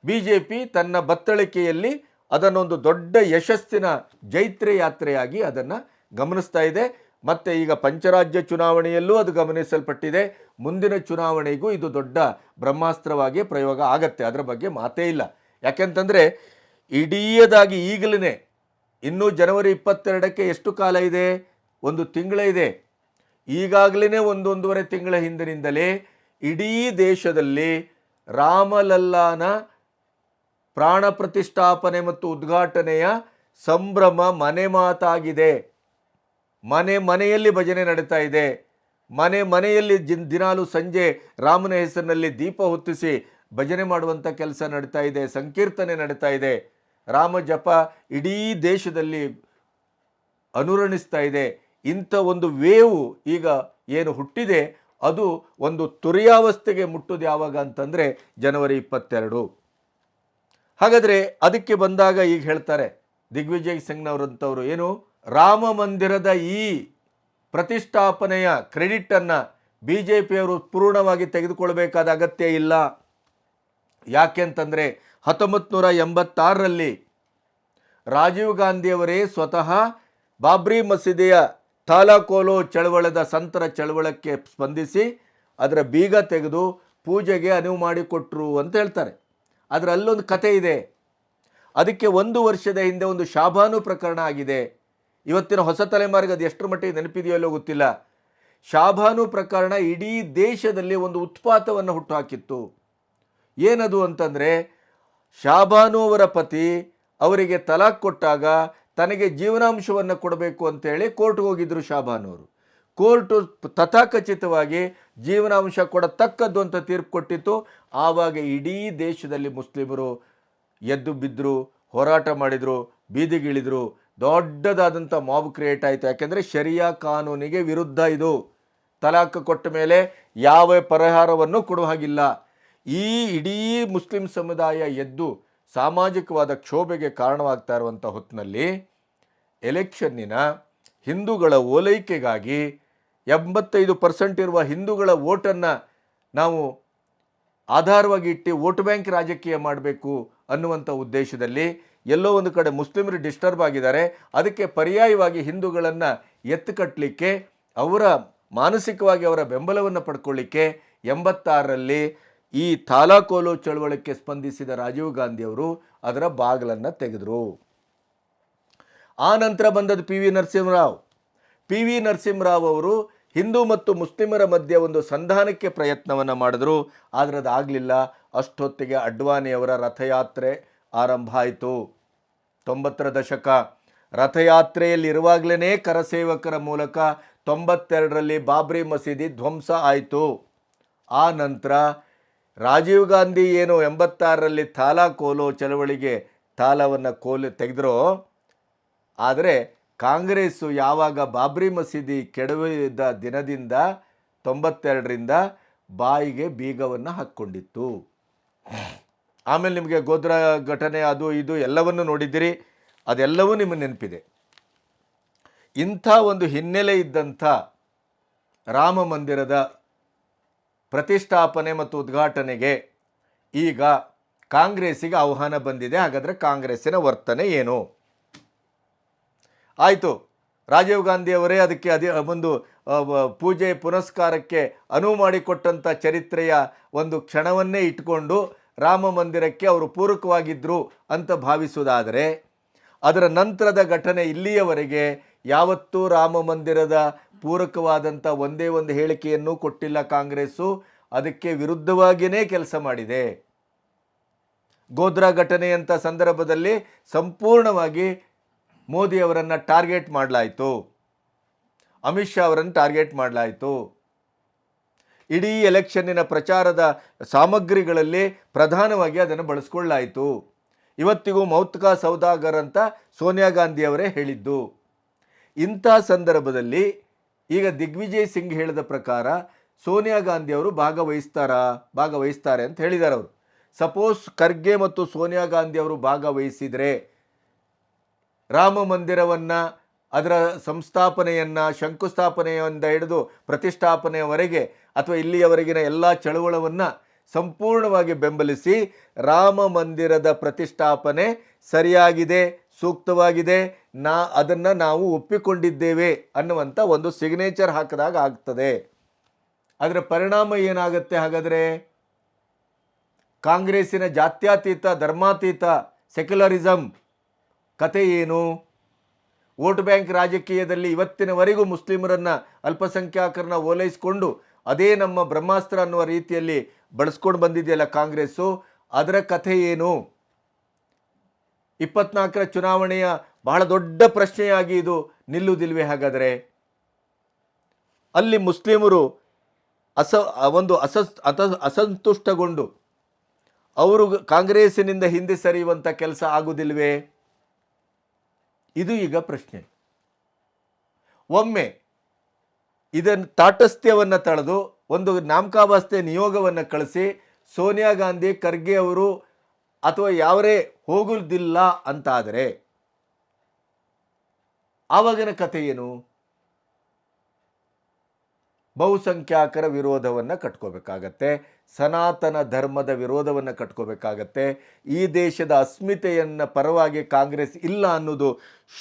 ಬಿ ಜೆ ಪಿ ತನ್ನ ಬತ್ತಳಿಕೆಯಲ್ಲಿ ಅದನ್ನೊಂದು ದೊಡ್ಡ ಯಶಸ್ಸಿನ ಜೈತ್ರ ಯಾತ್ರೆಯಾಗಿ ಅದನ್ನು ಗಮನಿಸ್ತಾ ಇದೆ. ಮತ್ತು ಈಗ ಪಂಚರಾಜ್ಯ ಚುನಾವಣೆಯಲ್ಲೂ ಅದು ಗಮನಿಸಲ್ಪಟ್ಟಿದೆ. ಮುಂದಿನ ಚುನಾವಣೆಗೂ ಇದು ದೊಡ್ಡ ಬ್ರಹ್ಮಾಸ್ತ್ರವಾಗಿ ಪ್ರಯೋಗ ಆಗತ್ತೆ. ಅದರ ಬಗ್ಗೆ ಮಾತೇ ಇಲ್ಲ. ಯಾಕೆಂತಂದರೆ ಇಡೀಯದಾಗಿ ಈಗಲೇ ಇನ್ನೂ ಜನವರಿ ಇಪ್ಪತ್ತೆರಡಕ್ಕೆ ಎಷ್ಟು ಕಾಲ ಇದೆ? ಒಂದು ತಿಂಗಳ ಇದೆ. ಈಗಾಗಲೇ ಒಂದೊಂದೂವರೆ ತಿಂಗಳ ಹಿಂದಿನಿಂದಲೇ ಇಡೀ ದೇಶದಲ್ಲಿ ರಾಮಲಲ್ಲಾನ ಪ್ರಾಣ ಪ್ರತಿಷ್ಠಾಪನೆ ಮತ್ತು ಉದ್ಘಾಟನೆಯ ಸಂಭ್ರಮ ಮನೆ ಮಾತಾಗಿದೆ. ಮನೆ ಮನೆಯಲ್ಲಿ ಭಜನೆ ನಡೀತಾ ಇದೆ. ಮನೆ ಮನೆಯಲ್ಲಿ ಜಿನ್ ದಿನಾಲು ಸಂಜೆ ರಾಮನ ಹೆಸರಿನಲ್ಲಿ ದೀಪ ಹೊತ್ತಿಸಿ ಭಜನೆ ಮಾಡುವಂಥ ಕೆಲಸ ನಡೀತಾ ಇದೆ, ಸಂಕೀರ್ತನೆ ನಡೀತಾ ಇದೆ. ರಾಮ ಜಪ ಇಡೀ ದೇಶದಲ್ಲಿ ಅನುರಣಿಸ್ತಾ ಇದೆ. ಇಂಥ ಒಂದು ವೇವು ಈಗ ಏನು ಹುಟ್ಟಿದೆ, ಅದು ಒಂದು ತುರಿಯಾವಸ್ಥೆಗೆ ಮುಟ್ಟೋದು ಯಾವಾಗ ಅಂತಂದರೆ ಜನವರಿ ಇಪ್ಪತ್ತೆರಡು. ಹಾಗಾದರೆ ಅದಕ್ಕೆ ಬಂದಾಗ ಈಗ ಹೇಳ್ತಾರೆ ದಿಗ್ವಿಜಯ್ ಸಿಂಗ್ನವರಂಥವ್ರು, ಏನು? ರಾಮ ಮಂದಿರದ ಈ ಪ್ರತಿಷ್ಠಾಪನೆಯ ಕ್ರೆಡಿಟನ್ನು ಬಿ ಜೆ ಪಿಯವರು ಪೂರ್ಣವಾಗಿ ತೆಗೆದುಕೊಳ್ಬೇಕಾದ ಅಗತ್ಯ ಇಲ್ಲ. ಯಾಕೆಂತಂದರೆ ಹತ್ತೊಂಬತ್ತು ನೂರ ಎಂಬತ್ತಾರರಲ್ಲಿ ರಾಜೀವ್ ಗಾಂಧಿಯವರೇ ಸ್ವತಃ ಬಾಬ್ರಿ ಮಸೀದಿಯ ತಾಲಾಕೋಲೋ ಚಳವಳದ ಸಂತರ ಚಳವಳಕ್ಕೆ ಸ್ಪಂದಿಸಿ ಅದರ ಬೀಗ ತೆಗೆದು ಪೂಜೆಗೆ ಅನುವು ಮಾಡಿಕೊಟ್ರು ಅಂತ ಹೇಳ್ತಾರೆ. ಅದರ ಅಲ್ಲೊಂದು ಕತೆ ಇದೆ. ಅದಕ್ಕೆ ಒಂದು ವರ್ಷದ ಹಿಂದೆ ಒಂದು ಶಾಬಾನು ಪ್ರಕರಣ ಆಗಿದೆ. ಇವತ್ತಿನ ಹೊಸ ತಲೆಮಾರಿಗೆ ಅದು ಎಷ್ಟರ ಮಟ್ಟಿಗೆ ನೆನಪಿದೆಯೋ ಇಲ್ಲೋ ಗೊತ್ತಿಲ್ಲ. ಶಾಬಾನು ಪ್ರಕರಣ ಇಡೀ ದೇಶದಲ್ಲಿ ಒಂದು ಉತ್ಪಾತವನ್ನು ಹುಟ್ಟುಹಾಕಿತ್ತು. ಏನದು ಅಂತಂದರೆ, ಶಾಬಾನು ಅವರ ಪತಿ ಅವರಿಗೆ ತಲಾಕ್ ಕೊಟ್ಟಾಗ ತನಗೆ ಜೀವನಾಂಶವನ್ನು ಕೊಡಬೇಕು ಅಂತೇಳಿ ಕೋರ್ಟ್ಗೆ ಹೋಗಿದ್ರು ಶಾಬಾನು ಅವರು. ಕೋರ್ಟು ತಥಾಕಚಿತವಾಗಿ ಜೀವನಾಂಶ ಕೊಡತಕ್ಕದ್ದು ಅಂತ ತೀರ್ಪು ಕೊಟ್ಟಿತ್ತು. ಆವಾಗ ಇಡೀ ದೇಶದಲ್ಲಿ ಮುಸ್ಲಿಮರು ಎದ್ದು ಬಿದ್ದರು ಹೋರಾಟ ಮಾಡಿದರು, ಬೀದಿಗಿಳಿದ್ರು ದೊಡ್ಡದಾದಂಥ ಮಾಬ್ ಕ್ರಿಯೇಟ್ ಆಯಿತು. ಯಾಕೆಂದರೆ ಶರಿಯಾ ಕಾನೂನಿಗೆ ವಿರುದ್ಧ ಇದು. ತಲಾಖ್ ಕೊಟ್ಟ ಮೇಲೆ ಯಾವ ಪರಿಹಾರವನ್ನು ಕೊಡುವ ಹಾಗಿಲ್ಲ. ಈ ಇಡೀ ಮುಸ್ಲಿಂ ಸಮುದಾಯ ಎದ್ದು ಸಾಮಾಜಿಕವಾದ ಕ್ಷೋಭೆಗೆ ಕಾರಣವಾಗ್ತಾ ಇರುವಂಥ ಹೊತ್ತಿನಲ್ಲಿ ಎಲೆಕ್ಷನ್ನಿನ ಹಿಂದೂಗಳ ಓಲೈಕೆಗಾಗಿ ಎಂಬತ್ತೈದು ಪರ್ಸೆಂಟ್ ಇರುವ ಹಿಂದೂಗಳ ಓಟನ್ನು ನಾವು ಆಧಾರವಾಗಿ ಇಟ್ಟು ವೋಟ್ ಬ್ಯಾಂಕ್ ರಾಜಕೀಯ ಮಾಡಬೇಕು ಅನ್ನುವಂಥ ಉದ್ದೇಶದಲ್ಲಿ ಎಲ್ಲೋ ಒಂದು ಕಡೆ ಮುಸ್ಲಿಮರು ಡಿಸ್ಟರ್ಬ್ ಆಗಿದ್ದಾರೆ. ಅದಕ್ಕೆ ಪರ್ಯಾಯವಾಗಿ ಹಿಂದೂಗಳನ್ನು ಎತ್ತು ಕಟ್ಟಲಿಕ್ಕೆ ಅವರ ಮಾನಸಿಕವಾಗಿ ಅವರ ಬೆಂಬಲವನ್ನು ಪಡ್ಕೊಳ್ಳಿಕ್ಕೆ ಎಂಬತ್ತಾರರಲ್ಲಿ ಈ ತಾಲಾಕೋಲು ಚಳವಳಿಕೆ ಸ್ಪಂದಿಸಿದ ರಾಜೀವ್ ಗಾಂಧಿಯವರು ಅದರ ಬಾಗಿಲನ್ನು ತೆಗೆದರು. ಆ ನಂತರ ಬಂದದ್ದು P V Narasimha Rao. P V Narasimha Rao ಅವರು ಹಿಂದೂ ಮತ್ತು ಮುಸ್ಲಿಮರ ಮಧ್ಯೆ ಒಂದು ಸಂಧಾನಕ್ಕೆ ಪ್ರಯತ್ನವನ್ನು ಮಾಡಿದ್ರು. ಆದರೆ ಅದಾಗಲಿಲ್ಲ. ಅಷ್ಟೊತ್ತಿಗೆ ಅಡ್ವಾಣಿಯವರ ರಥಯಾತ್ರೆ ಆರಂಭ ಆಯಿತು. ತೊಂಬತ್ತರ ದಶಕ. ರಥಯಾತ್ರೆಯಲ್ಲಿರುವಾಗಲೇ ಕರಸೇವಕರ ಮೂಲಕ ತೊಂಬತ್ತೆರಡರಲ್ಲಿ ಬಾಬ್ರಿ ಮಸೀದಿ ಧ್ವಂಸ ಆಯಿತು. ಆ ನಂತರ ರಾಜೀವ್ ಗಾಂಧಿ ಏನು ಎಂಬತ್ತಾರರಲ್ಲಿ ತಾಲಾ ಕೋಲೋ ಚಳವಳಿಗೆ ತಾಲವನ್ನು ಕೋಲು ತೆಗೆದ್ರೋ, ಆದರೆ ಕಾಂಗ್ರೆಸ್ಸು ಯಾವಾಗ ಬಾಬ್ರಿ ಮಸೀದಿ ಕೆಡವಿದ ದಿನದಿಂದ ತೊಂಬತ್ತೆರಡರಿಂದ ಬಾಯಿಗೆ ಬೀಗವನ್ನು ಹಾಕ್ಕೊಂಡಿತ್ತು. ಆಮೇಲೆ ನಿಮಗೆ ಗೋದ್ರ ಘಟನೆ ಅದು ಇದು ಎಲ್ಲವನ್ನು ನೋಡಿದ್ದೀರಿ, ಅದೆಲ್ಲವೂ ನಿಮ್ಮ ನೆನಪಿದೆ. ಇಂಥ ಒಂದು ಹಿನ್ನೆಲೆ ಇದ್ದಂಥ ರಾಮ ಮಂದಿರದ ಪ್ರತಿಷ್ಠಾಪನೆ ಮತ್ತು ಉದ್ಘಾಟನೆಗೆ ಈಗ ಕಾಂಗ್ರೆಸ್ಸಿಗೆ ಆಹ್ವಾನ ಬಂದಿದೆ. ಹಾಗಾದರೆ ಕಾಂಗ್ರೆಸ್ಸಿನ ವರ್ತನೆ ಏನು? ಆಯಿತು, ರಾಜೀವ್ ಗಾಂಧಿಯವರೇ ಅದಕ್ಕೆ ಅದೇ ಒಂದು ಪೂಜೆ ಪುನಸ್ಕಾರಕ್ಕೆ ಅನುವು ಮಾಡಿಕೊಟ್ಟಂಥ ಚರಿತ್ರೆಯ ಒಂದು ಕ್ಷಣವನ್ನೇ ಇಟ್ಕೊಂಡು ರಾಮ ಮಂದಿರಕ್ಕೆ ಅವರು ಪೂರಕವಾಗಿದ್ದರು ಅಂತ ಭಾವಿಸುವುದಾದರೆ, ಅದರ ನಂತರದ ಘಟನೆ ಇಲ್ಲಿಯವರೆಗೆ ಯಾವತ್ತೂ ರಾಮ ಮಂದಿರದ ಪೂರಕವಾದಂಥ ಒಂದೇ ಒಂದು ಹೇಳಿಕೆಯನ್ನು ಕೊಟ್ಟಿಲ್ಲ ಕಾಂಗ್ರೆಸ್ಸು. ಅದಕ್ಕೆ ವಿರುದ್ಧವಾಗಿಯೇ ಕೆಲಸ ಮಾಡಿದೆ. ಗೋಧ್ರಾ ಘಟನೆಯಂಥ ಸಂದರ್ಭದಲ್ಲಿ ಸಂಪೂರ್ಣವಾಗಿ ಮೋದಿ ಅವರನ್ನು ಟಾರ್ಗೆಟ್ ಮಾಡಲಾಯಿತು. ಅಮಿತ್ ಶಾ ಅವರನ್ನು ಟಾರ್ಗೆಟ್ ಮಾಡಲಾಯಿತು. ಇಡೀ ಎಲೆಕ್ಷನ್ನಿನ ಪ್ರಚಾರದ ಸಾಮಗ್ರಿಗಳಲ್ಲಿ ಪ್ರಧಾನವಾಗಿ ಅದನ್ನು ಬಳಸ್ಕೊಳ್ಳಾಯಿತು. ಇವತ್ತಿಗೂ ಮೌತ್ಕಾ ಸೌದಾಗರ್ ಅಂತ ಸೋನಿಯಾ ಗಾಂಧಿ ಅವರೇ ಹೇಳಿದ್ದು. ಇಂಥ ಸಂದರ್ಭದಲ್ಲಿ ಈಗ ದಿಗ್ವಿಜಯ್ ಸಿಂಗ್ ಹೇಳಿದ ಪ್ರಕಾರ ಸೋನಿಯಾ ಗಾಂಧಿ ಅವರು ಭಾಗವಹಿಸ್ತಾರಾ, ಭಾಗವಹಿಸ್ತಾರೆ ಅಂತ ಹೇಳಿದ್ದಾರೆ ಅವರು. ಸಪೋಸ್ ಖರ್ಗೆ ಮತ್ತು ಸೋನಿಯಾ ಗಾಂಧಿ ಅವರು ಭಾಗವಹಿಸಿದರೆ ರಾಮ ಮಂದಿರವನ್ನು ಅದರ ಸಂಸ್ಥಾಪನೆಯನ್ನು, ಶಂಕುಸ್ಥಾಪನೆಯಿಂದ ಹಿಡಿದು ಪ್ರತಿಷ್ಠಾಪನೆಯವರೆಗೆ ಅಥವಾ ಇಲ್ಲಿಯವರೆಗಿನ ಎಲ್ಲ ಚಳುವಳವನ್ನು ಸಂಪೂರ್ಣವಾಗಿ ಬೆಂಬಲಿಸಿ ರಾಮ ಮಂದಿರದ ಪ್ರತಿಷ್ಠಾಪನೆ ಸರಿಯಾಗಿದೆ, ಸೂಕ್ತವಾಗಿದೆ, ನಾ ಅದನ್ನು ನಾವು ಒಪ್ಪಿಕೊಂಡಿದ್ದೇವೆ ಅನ್ನುವಂಥ ಒಂದು ಸಿಗ್ನೇಚರ್ ಹಾಕಿದಾಗ ಆಗ್ತದೆ. ಅದರ ಪರಿಣಾಮ ಏನಾಗುತ್ತೆ ಹಾಗಾದರೆ? ಕಾಂಗ್ರೆಸ್ಸಿನ ಜಾತ್ಯಾತೀತ, ಧರ್ಮಾತೀತ ಸೆಕ್ಯುಲರಿಸಮ್ ಕತೆ ಏನು? ವೋಟ್ ಬ್ಯಾಂಕ್ ರಾಜಕೀಯದಲ್ಲಿ ಇವತ್ತಿನವರೆಗೂ ಮುಸ್ಲಿಮರನ್ನು ಅಲ್ಪಸಂಖ್ಯಾತರನ್ನ ಓಲೈಸಿಕೊಂಡು ಅದೇ ನಮ್ಮ ಬ್ರಹ್ಮಾಸ್ತ್ರ ಅನ್ನುವ ರೀತಿಯಲ್ಲಿ ಬಳಸ್ಕೊಂಡು ಬಂದಿದೆಯಲ್ಲ ಕಾಂಗ್ರೆಸ್ಸು? ಅದರ ಕಥೆ ಏನು? ಇಪ್ಪತ್ನಾಲ್ಕರ ಚುನಾವಣೆಯ ಬಹಳ ದೊಡ್ಡ ಪ್ರಶ್ನೆಯಾಗಿ ಇದು ನಿಲ್ಲುವುದಿಲ್ವೇ ಹಾಗಾದರೆ? ಅಲ್ಲಿ ಮುಸ್ಲಿಮರು ಅಸ, ಒಂದು ಅಸ, ಅತ, ಅಸಂತುಷ್ಟಗೊಂಡು ಅವರು ಕಾಂಗ್ರೆಸ್ಸಿನಿಂದ ಹಿಂದೆ ಸರಿಯುವಂಥ ಕೆಲಸ ಆಗುವುದಿಲ್ವೇ ಇದು ಈಗ ಪ್ರಶ್ನೆ. ಒಮ್ಮೆ ಇದನ್ನು ತಾಟಸ್ಥ್ಯವನ್ನು ತಳೆದು ಒಂದು ನಾಮಕಾವಸ್ಥೆ ನಿಯೋಗವನ್ನು ಕಳಿಸಿ ಸೋನಿಯಾ ಗಾಂಧಿ, ಖರ್ಗೆ ಅವರು ಅಥವಾ ಯಾವರೇ ಹೋಗುವುದಿಲ್ಲ ಅಂತಾದರೆ ಆವಾಗಿನ ಕಥೆ ಏನು? ಬಹುಸಂಖ್ಯಾತರ ವಿರೋಧವನ್ನು ಕಟ್ಕೋಬೇಕಾಗತ್ತೆ, ಸನಾತನ ಧರ್ಮದ ವಿರೋಧವನ್ನು ಕಟ್ಕೋಬೇಕಾಗತ್ತೆ, ಈ ದೇಶದ ಅಸ್ಮಿತೆಯನ್ನು ಪರವಾಗಿ ಕಾಂಗ್ರೆಸ್ ಇಲ್ಲ ಅನ್ನೋದು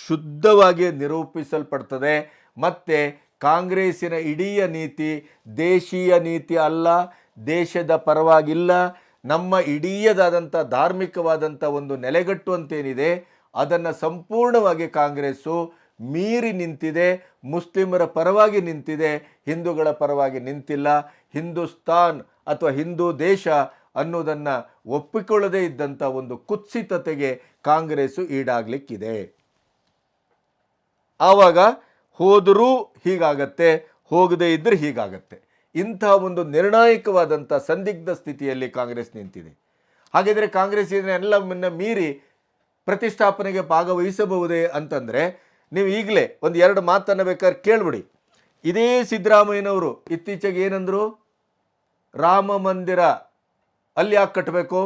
ಶುದ್ಧವಾಗಿ ನಿರೂಪಿಸಲ್ಪಡ್ತದೆ. ಮತ್ತು ಕಾಂಗ್ರೆಸ್ಸಿನ ಇಡೀ ನೀತಿ ದೇಶೀಯ ನೀತಿ ಅಲ್ಲ, ದೇಶದ ಪರವಾಗಿಲ್ಲ, ನಮ್ಮ ಇಡೀಯದಾದಂಥ ಧಾರ್ಮಿಕವಾದಂಥ ಒಂದು ನೆಲೆಗಟ್ಟು ಅಂತೇನಿದೆ ಅದನ್ನು ಸಂಪೂರ್ಣವಾಗಿ ಕಾಂಗ್ರೆಸ್ಸು ಮೀರಿ ನಿಂತಿದೆ, ಮುಸ್ಲಿಮರ ಪರವಾಗಿ ನಿಂತಿದೆ, ಹಿಂದೂಗಳ ಪರವಾಗಿ ನಿಂತಿಲ್ಲ. ಹಿಂದೂಸ್ತಾನ್ ಅಥವಾ ಹಿಂದೂ ದೇಶ ಅನ್ನೋದನ್ನು ಒಪ್ಪಿಕೊಳ್ಳದೇ ಇದ್ದಂಥ ಒಂದು ಕುತ್ಸಿತತೆಗೆ ಕಾಂಗ್ರೆಸ್ಸು ಈಡಾಗಲಿಕ್ಕಿದೆ. ಆವಾಗ ಹೋದರೂ ಹೀಗಾಗತ್ತೆ, ಹೋಗದೇ ಇದ್ದರೆ ಹೀಗಾಗತ್ತೆ. ಇಂಥ ಒಂದು ನಿರ್ಣಾಯಕವಾದಂಥ ಸಂದಿಗ್ಧ ಸ್ಥಿತಿಯಲ್ಲಿ ಕಾಂಗ್ರೆಸ್ ನಿಂತಿದೆ. ಹಾಗಿದ್ರೆ ಕಾಂಗ್ರೆಸ್ ಇದನ್ನೆಲ್ಲವನ್ನ ಮೀರಿ ಪ್ರತಿಷ್ಠಾಪನೆಗೆ ಭಾಗವಹಿಸಬಹುದೇ ಅಂತಂದರೆ ನೀವು ಈಗಲೇ ಒಂದು ಎರಡು ಮಾತನ್ನು ಬೇಕಾದ್ರೆ ಕೇಳ್ಬಿಡಿ. ಇದೇ ಸಿದ್ದರಾಮಯ್ಯನವರು ಇತ್ತೀಚೆಗೆ ಏನಂದರು? ರಾಮ ಮಂದಿರ ಅಲ್ಲಿ ಯಾಕೆ ಕಟ್ಟಬೇಕು?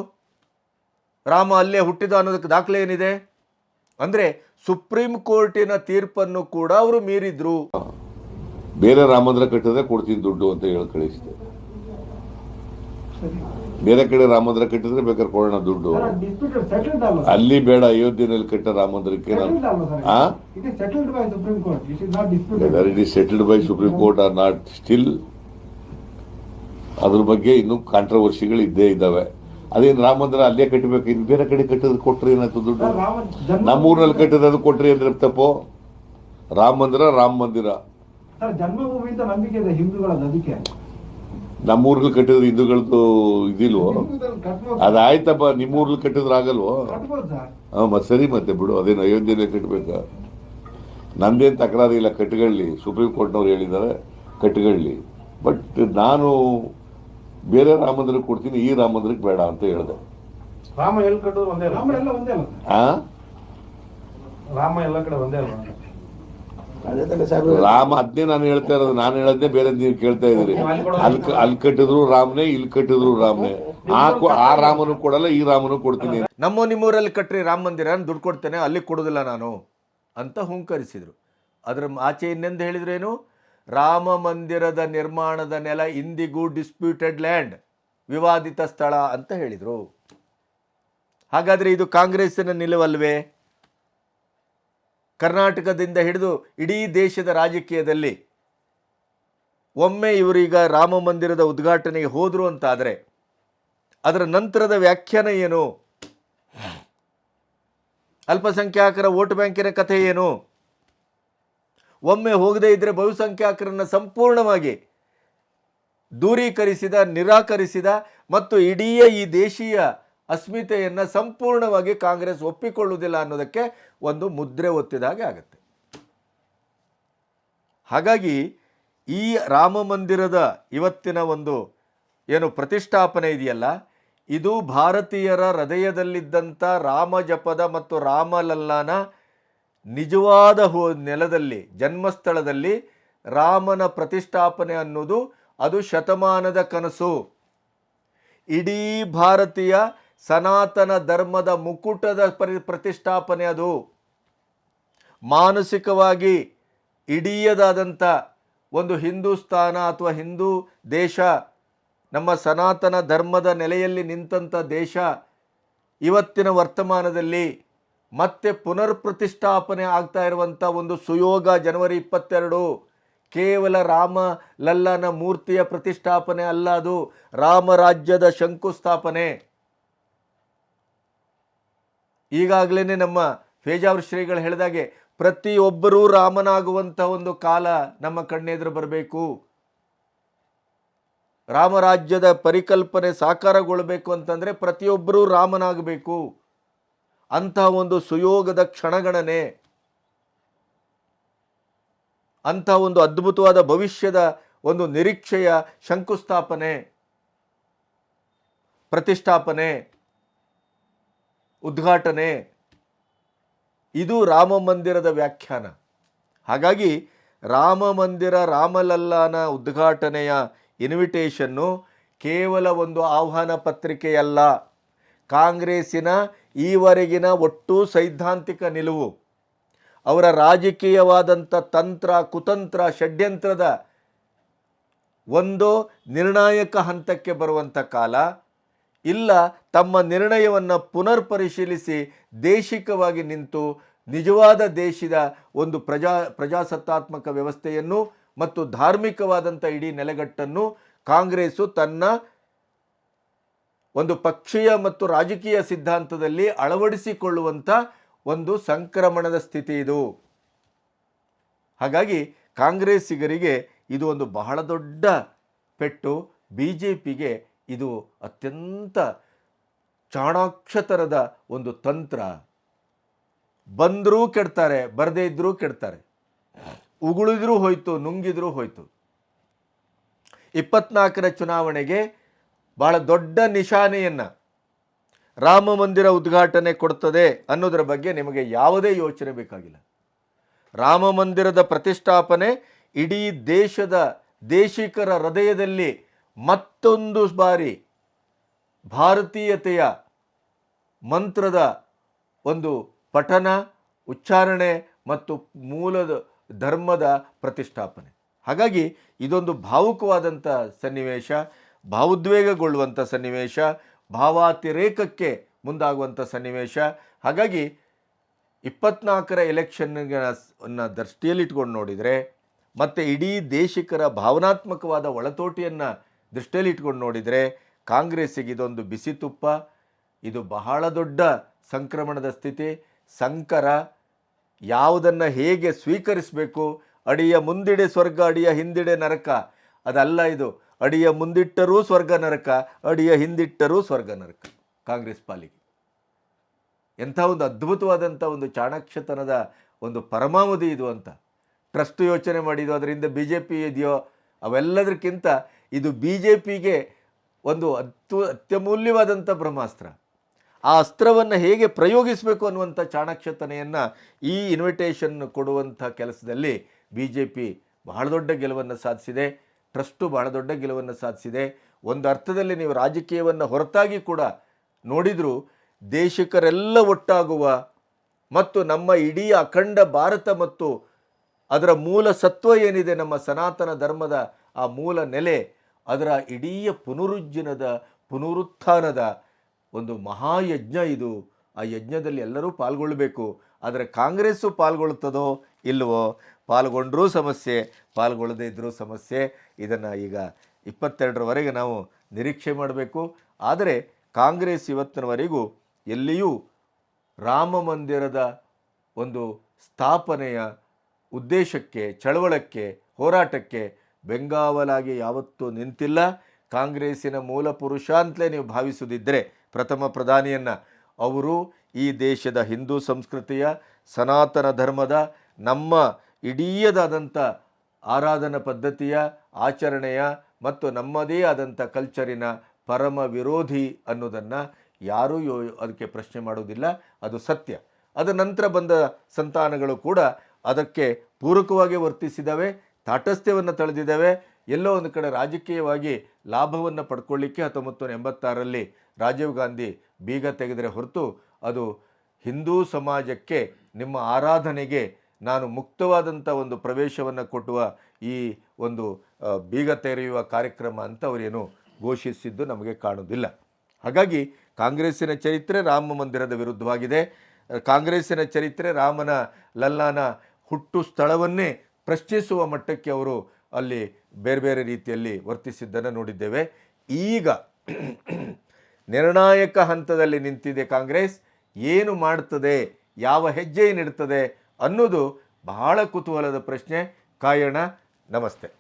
ರಾಮ ಅಲ್ಲೇ ಹುಟ್ಟಿದ ಅನ್ನೋದಕ್ಕೆ ದಾಖಲೆ ಏನಿದೆ? ಅಂದರೆ ಸುಪ್ರೀಂ ಕೋರ್ಟಿನ ತೀರ್ಪನ್ನು ಕೂಡ ಅವರು ಮೀರಿದ್ರು. ಬೇರೆ ರಾಮಂದ್ರ ಕಟ್ಟಿದ್ರೆ ಕೊಡ್ತೀನಿ ದುಡ್ಡು ಅಂತ ಹೇಳಿ ಕಳಿಸಿದೆ. ಬೇರೆ ಕಡೆ ರಾಮಂದ್ರ ಕಟ್ಟಿದ್ರೆ ಬೇಕಾದ್ರೆ ಕೊಡೋಣ ದುಡ್ಡು. ಅಲ್ಲ ಬೇಡ ಅಯೋಧ್ಯೆಯಲ್ಲಿ ಕಟ್ಟ ರಾಮಂದ್ರಕ್ಕೆ ನಾನು settled by supreme court or not still ಅದ್ರ ಬಗ್ಗೆ ಇನ್ನೂ ಕಾಂಟ್ರವರ್ಸಿಗಳು ಇದ್ದೇ ಇದ್ದಾವೆ. ಅದೇನು ರಾಮ ಮಂದಿರ ಅಲ್ಲೇ ಕಟ್ಟಬೇಕು? ಇನ್ನು ಬೇರೆ ಕಡೆ ಕಟ್ಟಿದ್ರೆ ಕೊಟ್ಟರೆ ಏನಾಯ್ತು ದುಡ್ಡು? ನಮ್ಮೂರಲ್ಲಿ ಕಟ್ಟಿದ್ರೆ ಅದು ಕೊಟ್ರಿ ಅಂದ್ರೆ ತಪ್ಪು ರಾಮ ಮಂದಿರ ರಾಮ ಮಂದಿರ. ಜನ್ಮಭೂಮಿ ಅಂತ ನಂಬಿಕೆ ಇದೆ ಹಿಂದೂಗಳ ಅದಕ್ಕೆ. ನಮ್ಮೂರ್ಗಳು ಕಟ್ಟಿದ್ರೆ ಹಿಂದೂಗಳದ್ದು ಇದಿಲ್ವೋ? ಅದಾಯ್ತಪ್ಪ ನಿಮ್ಮೂರ್ಗಳು ಕಟ್ಟಿದ್ರೆ ಆಗಲ್ವೋ? ಹಾಂ ಮತ್ತೆ ಸರಿ ಮತ್ತೆ ಬಿಡು ಅದೇನು ಅಯೋಧ್ಯೆಯಲ್ಲೇ ಕಟ್ಟಬೇಕಾ ನಂದೇನು ತಕರಾರು ಇಲ್ಲ ಕಟ್ಟಗಳ್ಳಿ ಸುಪ್ರೀಂ ಕೋರ್ಟ್ನವ್ರು ಹೇಳಿದ್ದಾರೆ ಕಟ್ಟಗಳ್ಳಿ ಬಟ್ ನಾನು ಬೇರೆ ರಾಮ ಮಂದಿರಕ್ಕೆ ಕೊಡ್ತೀನಿ ಈ ರಾಮ ಮಂದಿರಕ್ಕೆ ಬೇಡ ಅಂತ ಹೇಳಿದೆ. ರಾಮ ಎಲ್ಲಿ ಕಟ್ಟೋದು ಒಂದೇ ರಾಮ ಎಲ್ಲ ಒಂದೇ ಅಲ್ಲ? ಆ? ರಾಮ ಎಲ್ಲ ಕಡೆ ಒಂದೇ ಅಲ್ವಾ? ರಾಮ ಅದನ್ನೇ ನಾನು ಹೇಳ್ತಾ ಇರೋದು. ನಾನು ಹೇಳದ್ನೇ ಬೇರೆ ನೀವು ಕೇಳ್ತಾ ಇದ್ರಿ ಅಲ್ಲಿ ಅಲ್ಲಿ ಕಟ್ಟಿದ್ರು ರಾಮನೇ ಇಲ್ಲಿ ಕಟ್ಟಿದ್ರು ರಾಮನೇ. ಆ ಆ ರಾಮನು ಕೊಡಲ್ಲ ಈ ರಾಮನು ಕೊಡ್ತೀನಿ ನಮ್ಮ ನಿಮ್ಮೂರಲ್ಲಿ ಕಟ್ಟ್ರಿ ರಾಮ ಮಂದಿರ ದುಡ್ಡು ಕೊಡ್ತೇನೆ ಅಲ್ಲಿ ಕೊಡೋದಿಲ್ಲ ನಾನು ಅಂತ ಹುಂಕರಿಸಿದ್ರು. ಅದರ ಆಚೆ ಇನ್ನೆಂದು ಹೇಳಿದ್ರೇನು? ರಾಮ ಮಂದಿರದ ನಿರ್ಮಾಣದ ನೆಲ ಇಂದಿಗೂ ಡಿಸ್ಪ್ಯೂಟೆಡ್ ಲ್ಯಾಂಡ್ ವಿವಾದಿತ ಸ್ಥಳ ಅಂತ ಹೇಳಿದರು. ಹಾಗಾದರೆ ಇದು ಕಾಂಗ್ರೆಸ್ಸಿನ ನಿಲುವಲ್ವೇ? ಕರ್ನಾಟಕದಿಂದ ಹಿಡಿದು ಇಡೀ ದೇಶದ ರಾಜಕೀಯದಲ್ಲಿ ಒಮ್ಮೆ ಇವರೀಗ ರಾಮ ಮಂದಿರದ ಉದ್ಘಾಟನೆಗೆ ಹೋದರು ಅಂತಾದರೆ ಅದರ ನಂತರದ ವ್ಯಾಖ್ಯಾನ ಏನು? ಅಲ್ಪಸಂಖ್ಯಾತರ ವೋಟ್ ಬ್ಯಾಂಕಿನ ಕಥೆ ಏನು? ಒಮ್ಮೆ ಹೋಗದೇ ಇದ್ದರೆ ಬಹುಸಂಖ್ಯಾತರನ್ನು ಸಂಪೂರ್ಣವಾಗಿ ದೂರೀಕರಿಸಿದ, ನಿರಾಕರಿಸಿದ ಮತ್ತು ಇಡೀ ಈ ದೇಶೀಯ ಅಸ್ಮಿತೆಯನ್ನು ಸಂಪೂರ್ಣವಾಗಿ ಕಾಂಗ್ರೆಸ್ ಒಪ್ಪಿಕೊಳ್ಳುವುದಿಲ್ಲ ಅನ್ನೋದಕ್ಕೆ ಒಂದು ಮುದ್ರೆ ಒತ್ತಿದ ಹಾಗೆ ಆಗುತ್ತೆ. ಹಾಗಾಗಿ ಈ ರಾಮ ಮಂದಿರದ ಇವತ್ತಿನ ಒಂದು ಏನು ಪ್ರತಿಷ್ಠಾಪನೆ ಇದೆಯಲ್ಲ, ಇದು ಭಾರತೀಯರ ಹೃದಯದಲ್ಲಿದ್ದಂಥ ರಾಮ ಜಪದ ಮತ್ತು ರಾಮಲಲ್ಲಾನ ನಿಜವಾದ ಹೋ ನೆಲದಲ್ಲಿ, ಜನ್ಮಸ್ಥಳದಲ್ಲಿ ರಾಮನ ಪ್ರತಿಷ್ಠಾಪನೆ ಅನ್ನೋದು ಅದು ಶತಮಾನದ ಕನಸು. ಇಡೀ ಭಾರತೀಯ ಸನಾತನ ಧರ್ಮದ ಮುಕುಟದ ಪರಿ ಪ್ರತಿಷ್ಠಾಪನೆ ಅದು. ಮಾನಸಿಕವಾಗಿ ಇಡೀಯದಾದಂಥ ಒಂದು ಹಿಂದೂಸ್ತಾನ ಅಥವಾ ಹಿಂದೂ ದೇಶ, ನಮ್ಮ ಸನಾತನ ಧರ್ಮದ ನೆಲೆಯಲ್ಲಿ ನಿಂತಂಥ ದೇಶ ಇವತ್ತಿನ ವರ್ತಮಾನದಲ್ಲಿ ಮತ್ತೆ ಪುನರ್ ಪ್ರತಿಷ್ಠಾಪನೆ ಆಗ್ತಾ ಇರುವಂಥ ಒಂದು ಸುಯೋಗ ಜನವರಿ ಇಪ್ಪತ್ತೆರಡು. ಕೇವಲ ರಾಮ ಲಲ್ಲನ ಮೂರ್ತಿಯ ಪ್ರತಿಷ್ಠಾಪನೆ ಅಲ್ಲ ಅದು ರಾಮರಾಜ್ಯದ ಶಂಕುಸ್ಥಾಪನೆ. ಈಗಾಗಲೇ ನಮ್ಮ ಫೇಜಾವರ್ ಶ್ರೀಗಳು ಹೇಳಿದಾಗೆ ಪ್ರತಿಯೊಬ್ಬರೂ ರಾಮನಾಗುವಂಥ ಒಂದು ಕಾಲ ನಮ್ಮ ಕಣ್ಣೆದುರು ಬರಬೇಕು. ರಾಮರಾಜ್ಯದ ಪರಿಕಲ್ಪನೆ ಸಾಕಾರಗೊಳ್ಳಬೇಕು ಅಂತಂದರೆ ಪ್ರತಿಯೊಬ್ಬರೂ ರಾಮನಾಗಬೇಕು. ಅಂತಹ ಒಂದು ಸುಯೋಗದ ಕ್ಷಣಗಣನೆ, ಅಂಥ ಒಂದು ಅದ್ಭುತವಾದ ಭವಿಷ್ಯದ ಒಂದು ನಿರೀಕ್ಷೆಯ ಶಂಕುಸ್ಥಾಪನೆ, ಪ್ರತಿಷ್ಠಾಪನೆ. ಉದ್ಘಾಟನೆ. ಇದು ರಾಮ ಮಂದಿರದ ವ್ಯಾಖ್ಯಾನ. ಹಾಗಾಗಿ ರಾಮ ಮಂದಿರ ರಾಮಲಲ್ಲಾನ ಉದ್ಘಾಟನೆಯ ಇನ್ವಿಟೇಷನ್ನು ಕೇವಲ ಒಂದು ಆಹ್ವಾನ ಪತ್ರಿಕೆಯಲ್ಲ, ಕಾಂಗ್ರೆಸ್ಸಿನ ಈವರೆಗಿನ ಒಟ್ಟು ಸೈದ್ಧಾಂತಿಕ ನಿಲುವು, ಅವರ ರಾಜಕೀಯವಾದಂಥ ತಂತ್ರ, ಕುತಂತ್ರ, ಷಡ್ಯಂತ್ರದ ಒಂದು ನಿರ್ಣಾಯಕ ಹಂತಕ್ಕೆ ಬರುವಂಥ ಕಾಲ ಇಲ್ಲ ತಮ್ಮ ನಿರ್ಣಯವನ್ನು ಪುನರ್ ಪರಿಶೀಲಿಸಿ ದೇಶಿಕವಾಗಿ ನಿಂತು ನಿಜವಾದ ದೇಶದ ಒಂದು ಪ್ರಜಾ, ಪ್ರಜಾಸತ್ತಾತ್ಮಕ ವ್ಯವಸ್ಥೆಯನ್ನು ಮತ್ತು ಧಾರ್ಮಿಕವಾದಂಥ ಇಡೀ ನೆಲೆಗಟ್ಟನ್ನು ಕಾಂಗ್ರೆಸ್ಸು ತನ್ನ ಒಂದು ಪಕ್ಷೀಯ ಮತ್ತು ರಾಜಕೀಯ ಸಿದ್ಧಾಂತದಲ್ಲಿ ಅಳವಡಿಸಿಕೊಳ್ಳುವಂಥ ಒಂದು ಸಂಕ್ರಮಣದ ಸ್ಥಿತಿ ಇದು. ಹಾಗಾಗಿ ಕಾಂಗ್ರೆಸ್ಸಿಗರಿಗೆ ಇದು ಒಂದು ಬಹಳ ದೊಡ್ಡ ಪೆಟ್ಟು. ಬಿ ಜೆ ಪಿಗೆ ಇದು ಅತ್ಯಂತ ಚಾಣಾಕ್ಷತರದ ಒಂದು ತಂತ್ರ. ಬಂದರೂ ಕೆಡ್ತಾರೆ, ಬರದೇ ಇದ್ದರೂ ಕೆಡ್ತಾರೆ. ಉಗುಳಿದ್ರೂ ಹೋಯ್ತು, ನುಂಗಿದ್ರೂ ಹೋಯ್ತು. ಇಪ್ಪತ್ನಾಲ್ಕರ ಚುನಾವಣೆಗೆ ಬಹಳ ದೊಡ್ಡ ನಿಶಾನೆಯನ್ನು ರಾಮ ಮಂದಿರ ಉದ್ಘಾಟನೆ ಕೊಡ್ತದೆ ಅನ್ನೋದರ ಬಗ್ಗೆ ನಿಮಗೆ ಯಾವುದೇ ಯೋಚನೆ ಬೇಕಾಗಿಲ್ಲ. ರಾಮ ಮಂದಿರದ ಪ್ರತಿಷ್ಠಾಪನೆ ಇಡೀ ದೇಶದ ದೇಶಿಕರ ಹೃದಯದಲ್ಲಿ ಮತ್ತೊಂದು ಬಾರಿ ಭಾರತೀಯತೆಯ ಮಂತ್ರದ ಒಂದು ಪಠನ, ಉಚ್ಚಾರಣೆ ಮತ್ತು ಮೂಲದ ಧರ್ಮದ ಪ್ರತಿಷ್ಠಾಪನೆ. ಹಾಗಾಗಿ ಇದೊಂದು ಭಾವುಕವಾದಂಥ ಸನ್ನಿವೇಶ, ಭಾವೋದ್ವೇಗಗೊಳ್ಳುವಂಥ ಸನ್ನಿವೇಶ, ಭಾವಾತಿರೇಕಕ್ಕೆ ಮುಂದಾಗುವಂಥ ಸನ್ನಿವೇಶ. ಹಾಗಾಗಿ ಇಪ್ಪತ್ನಾಲ್ಕರ ಎಲೆಕ್ಷನ್ನ ದೃಷ್ಟಿಯಲ್ಲಿಟ್ಕೊಂಡು ನೋಡಿದರೆ ಮತ್ತು ಇಡೀ ದೇಶಿಕರ ಭಾವನಾತ್ಮಕವಾದ ಒಳತೋಟಿಯನ್ನು ದೃಷ್ಟಿಯಲ್ಲಿ ಇಟ್ಕೊಂಡು ನೋಡಿದರೆ ಕಾಂಗ್ರೆಸ್ಸಿಗೆ ಇದೊಂದು ಬಿಸಿ ತುಪ್ಪ, ಇದು ಬಹಳ ದೊಡ್ಡ ಸಂಕ್ರಮಣದ ಸ್ಥಿತಿ. ಸಂಕರ ಯಾವುದನ್ನು ಹೇಗೆ ಸ್ವೀಕರಿಸಬೇಕು? ಅಡಿಯ ಮುಂದಿಡೆ ಸ್ವರ್ಗ, ಅಡಿಯ ಹಿಂದಿಡೆ ನರಕ. ಅದಲ್ಲ ಇದು, ಅಡಿಯ ಮುಂದಿಟ್ಟರೂ ಸ್ವರ್ಗ ನರಕ, ಅಡಿಯ ಹಿಂದಿಟ್ಟರೂ ಸ್ವರ್ಗ ನರಕ ಕಾಂಗ್ರೆಸ್ ಪಾಲಿಗೆ. ಎಂಥ ಒಂದು ಅದ್ಭುತವಾದಂಥ ಒಂದು ಚಾಣಾಕ್ಷತನದ ಒಂದು ಪರಮಾವಧಿ ಇದು ಅಂತ. ಟ್ರಸ್ಟ್ ಯೋಚನೆ ಮಾಡಿದ್ದು, ಅದರಿಂದ ಬಿ ಜೆ ಪಿ ಇದೆಯೋ, ಅವೆಲ್ಲದಕ್ಕಿಂತ ಇದು ಬಿ ಜೆ ಪಿಗೆ ಒಂದು ಅತ್ಯು ಅತ್ಯಮೂಲ್ಯವಾದಂಥ ಬ್ರಹ್ಮಾಸ್ತ್ರ. ಆ ಅಸ್ತ್ರವನ್ನು ಹೇಗೆ ಪ್ರಯೋಗಿಸಬೇಕು ಅನ್ನುವಂಥ ಚಾಣಾಕ್ಷತನೆಯನ್ನು ಈ ಇನ್ವಿಟೇಷನ್ ಕೊಡುವಂಥ ಕೆಲಸದಲ್ಲಿ ಬಿ ಜೆ ಪಿ ಬಹಳ ದೊಡ್ಡ ಗೆಲುವನ್ನು ಸಾಧಿಸಿದೆ, ಟ್ರಸ್ಟು ಬಹಳ ದೊಡ್ಡ ಗೆಲುವನ್ನು ಸಾಧಿಸಿದೆ. ಒಂದು ಅರ್ಥದಲ್ಲಿ ನೀವು ರಾಜಕೀಯವನ್ನು ಹೊರತಾಗಿ ಕೂಡ ನೋಡಿದರೂ ದೇಶಿಕರೆಲ್ಲ ಒಟ್ಟಾಗುವ ಮತ್ತು ನಮ್ಮ ಇಡೀ ಅಖಂಡ ಭಾರತ ಮತ್ತು ಅದರ ಮೂಲ ಸತ್ವ ಏನಿದೆ ನಮ್ಮ ಸನಾತನ ಧರ್ಮದ ಆ ಮೂಲ ನೆಲೆ ಅದರ ಇಡೀ ಪುನರುಜ್ಜನದ, ಪುನರುತ್ಥಾನದ ಒಂದು ಮಹಾಯಜ್ಞ ಇದು. ಆ ಯಜ್ಞದಲ್ಲಿ ಎಲ್ಲರೂ ಪಾಲ್ಗೊಳ್ಳಬೇಕು. ಆದರೆ ಕಾಂಗ್ರೆಸ್ಸು ಪಾಲ್ಗೊಳ್ಳುತ್ತದೋ ಇಲ್ಲವೋ ಪಾಲ್ಗೊಂಡರೂ ಸಮಸ್ಯೆ, ಪಾಲ್ಗೊಳ್ಳದೇ ಇದ್ದರೂ ಸಮಸ್ಯೆ. ಇದನ್ನು ಈಗ ಇಪ್ಪತ್ತೆರಡರವರೆಗೆ ನಾವು ನಿರೀಕ್ಷೆ ಮಾಡಬೇಕು. ಆದರೆ ಕಾಂಗ್ರೆಸ್ ಇವತ್ತಿನವರೆಗೂ ಎಲ್ಲಿಯೂ ರಾಮ ಮಂದಿರದ ಒಂದು ಸ್ಥಾಪನೆಯ ಉದ್ದೇಶಕ್ಕೆ ಚಳವಳಕ್ಕೆ ಹೋರಾಟಕ್ಕೆ ಬೆಂಗಾವಲಾಗಿ ಯಾವತ್ತೂ ನಿಂತಿಲ್ಲ. ಕಾಂಗ್ರೆಸ್ಸಿನ ಮೂಲ ಪುರುಷ ಅಂತಲೇ ನೀವು ಭಾವಿಸುವುದಿದ್ದರೆ ಪ್ರಥಮ ಪ್ರಧಾನಿಯನ್ನು. ಅವರು ಈ ದೇಶದ ಹಿಂದೂ ಸಂಸ್ಕೃತಿಯ, ಸನಾತನ ಧರ್ಮದ, ನಮ್ಮ ಇಡೀಯದಾದಂಥ ಆರಾಧನಾ ಪದ್ಧತಿಯ, ಆಚರಣೆಯ ಮತ್ತು ನಮ್ಮದೇ ಆದಂಥ ಕಲ್ಚರಿನ ಪರಮ ವಿರೋಧಿ ಅನ್ನೋದನ್ನು ಯಾರೂ ಯೋ, ಅದಕ್ಕೆ ಪ್ರಶ್ನೆ ಮಾಡೋದಿಲ್ಲ ಅದು ಸತ್ಯ. ಅದರ ನಂತರ ಬಂದ ಸಂತಾನಗಳು ಕೂಡ ಅದಕ್ಕೆ ಪೂರಕವಾಗಿ ವರ್ತಿಸಿದ್ದಾವೆ ತಾಟಸ್ಥ್ಯವನ್ನು ತಳೆದಿದ್ದಾವೆ. ಎಲ್ಲೋ ಒಂದು ಕಡೆ ರಾಜಕೀಯವಾಗಿ ಲಾಭವನ್ನು ಪಡ್ಕೊಳ್ಳಿಕ್ಕೆ ಹತ್ತೊಂಬತ್ತು ನೂರ ಎಂಬತ್ತಾರರಲ್ಲಿ ರಾಜೀವ್ ಗಾಂಧಿ ಬೀಗ ತೆಗೆದರೆ ಹೊರತು ಅದು ಹಿಂದೂ ಸಮಾಜಕ್ಕೆ ನಿಮ್ಮ ಆರಾಧನೆಗೆ ನಾನು ಮುಕ್ತವಾದಂಥ ಒಂದು ಪ್ರವೇಶವನ್ನು ಕೊಟ್ಟುವ ಈ ಒಂದು ಬೀಗ ತೆರೆಯುವ ಕಾರ್ಯಕ್ರಮ ಅಂತ ಅವರೇನು ಘೋಷಿಸಿದ್ದು ನಮಗೆ ಕಾಣುವುದಿಲ್ಲ. ಹಾಗಾಗಿ ಕಾಂಗ್ರೆಸ್ಸಿನ ಚರಿತ್ರೆ ರಾಮ ಮಂದಿರದ ವಿರುದ್ಧವಾಗಿದೆ. ಕಾಂಗ್ರೆಸ್ಸಿನ ಚರಿತ್ರೆ ರಾಮನ ಲಲ್ಲಾನ ಹುಟ್ಟು ಸ್ಥಳವನ್ನೇ ಪ್ರಶ್ನಿಸುವ ಮಟ್ಟಕ್ಕೆ ಅವರು ಅಲ್ಲಿ ಬೇರೆ ಬೇರೆ ರೀತಿಯಲ್ಲಿ ವರ್ತಿಸಿದ್ದನ್ನು ನೋಡಿದ್ದೇವೆ. ಈಗ ನಿರ್ಣಾಯಕ ಹಂತದಲ್ಲಿ ನಿಂತಿದೆ ಕಾಂಗ್ರೆಸ್. ಏನು ಮಾಡ್ತದೆ? ಯಾವ ಹೆಜ್ಜೆ ನೀಡ್ತದೆ ಅನ್ನೋದು ಬಹಳ ಕುತೂಹಲದ ಪ್ರಶ್ನೆ. ಕಾಯೋಣ ನಮಸ್ತೆ.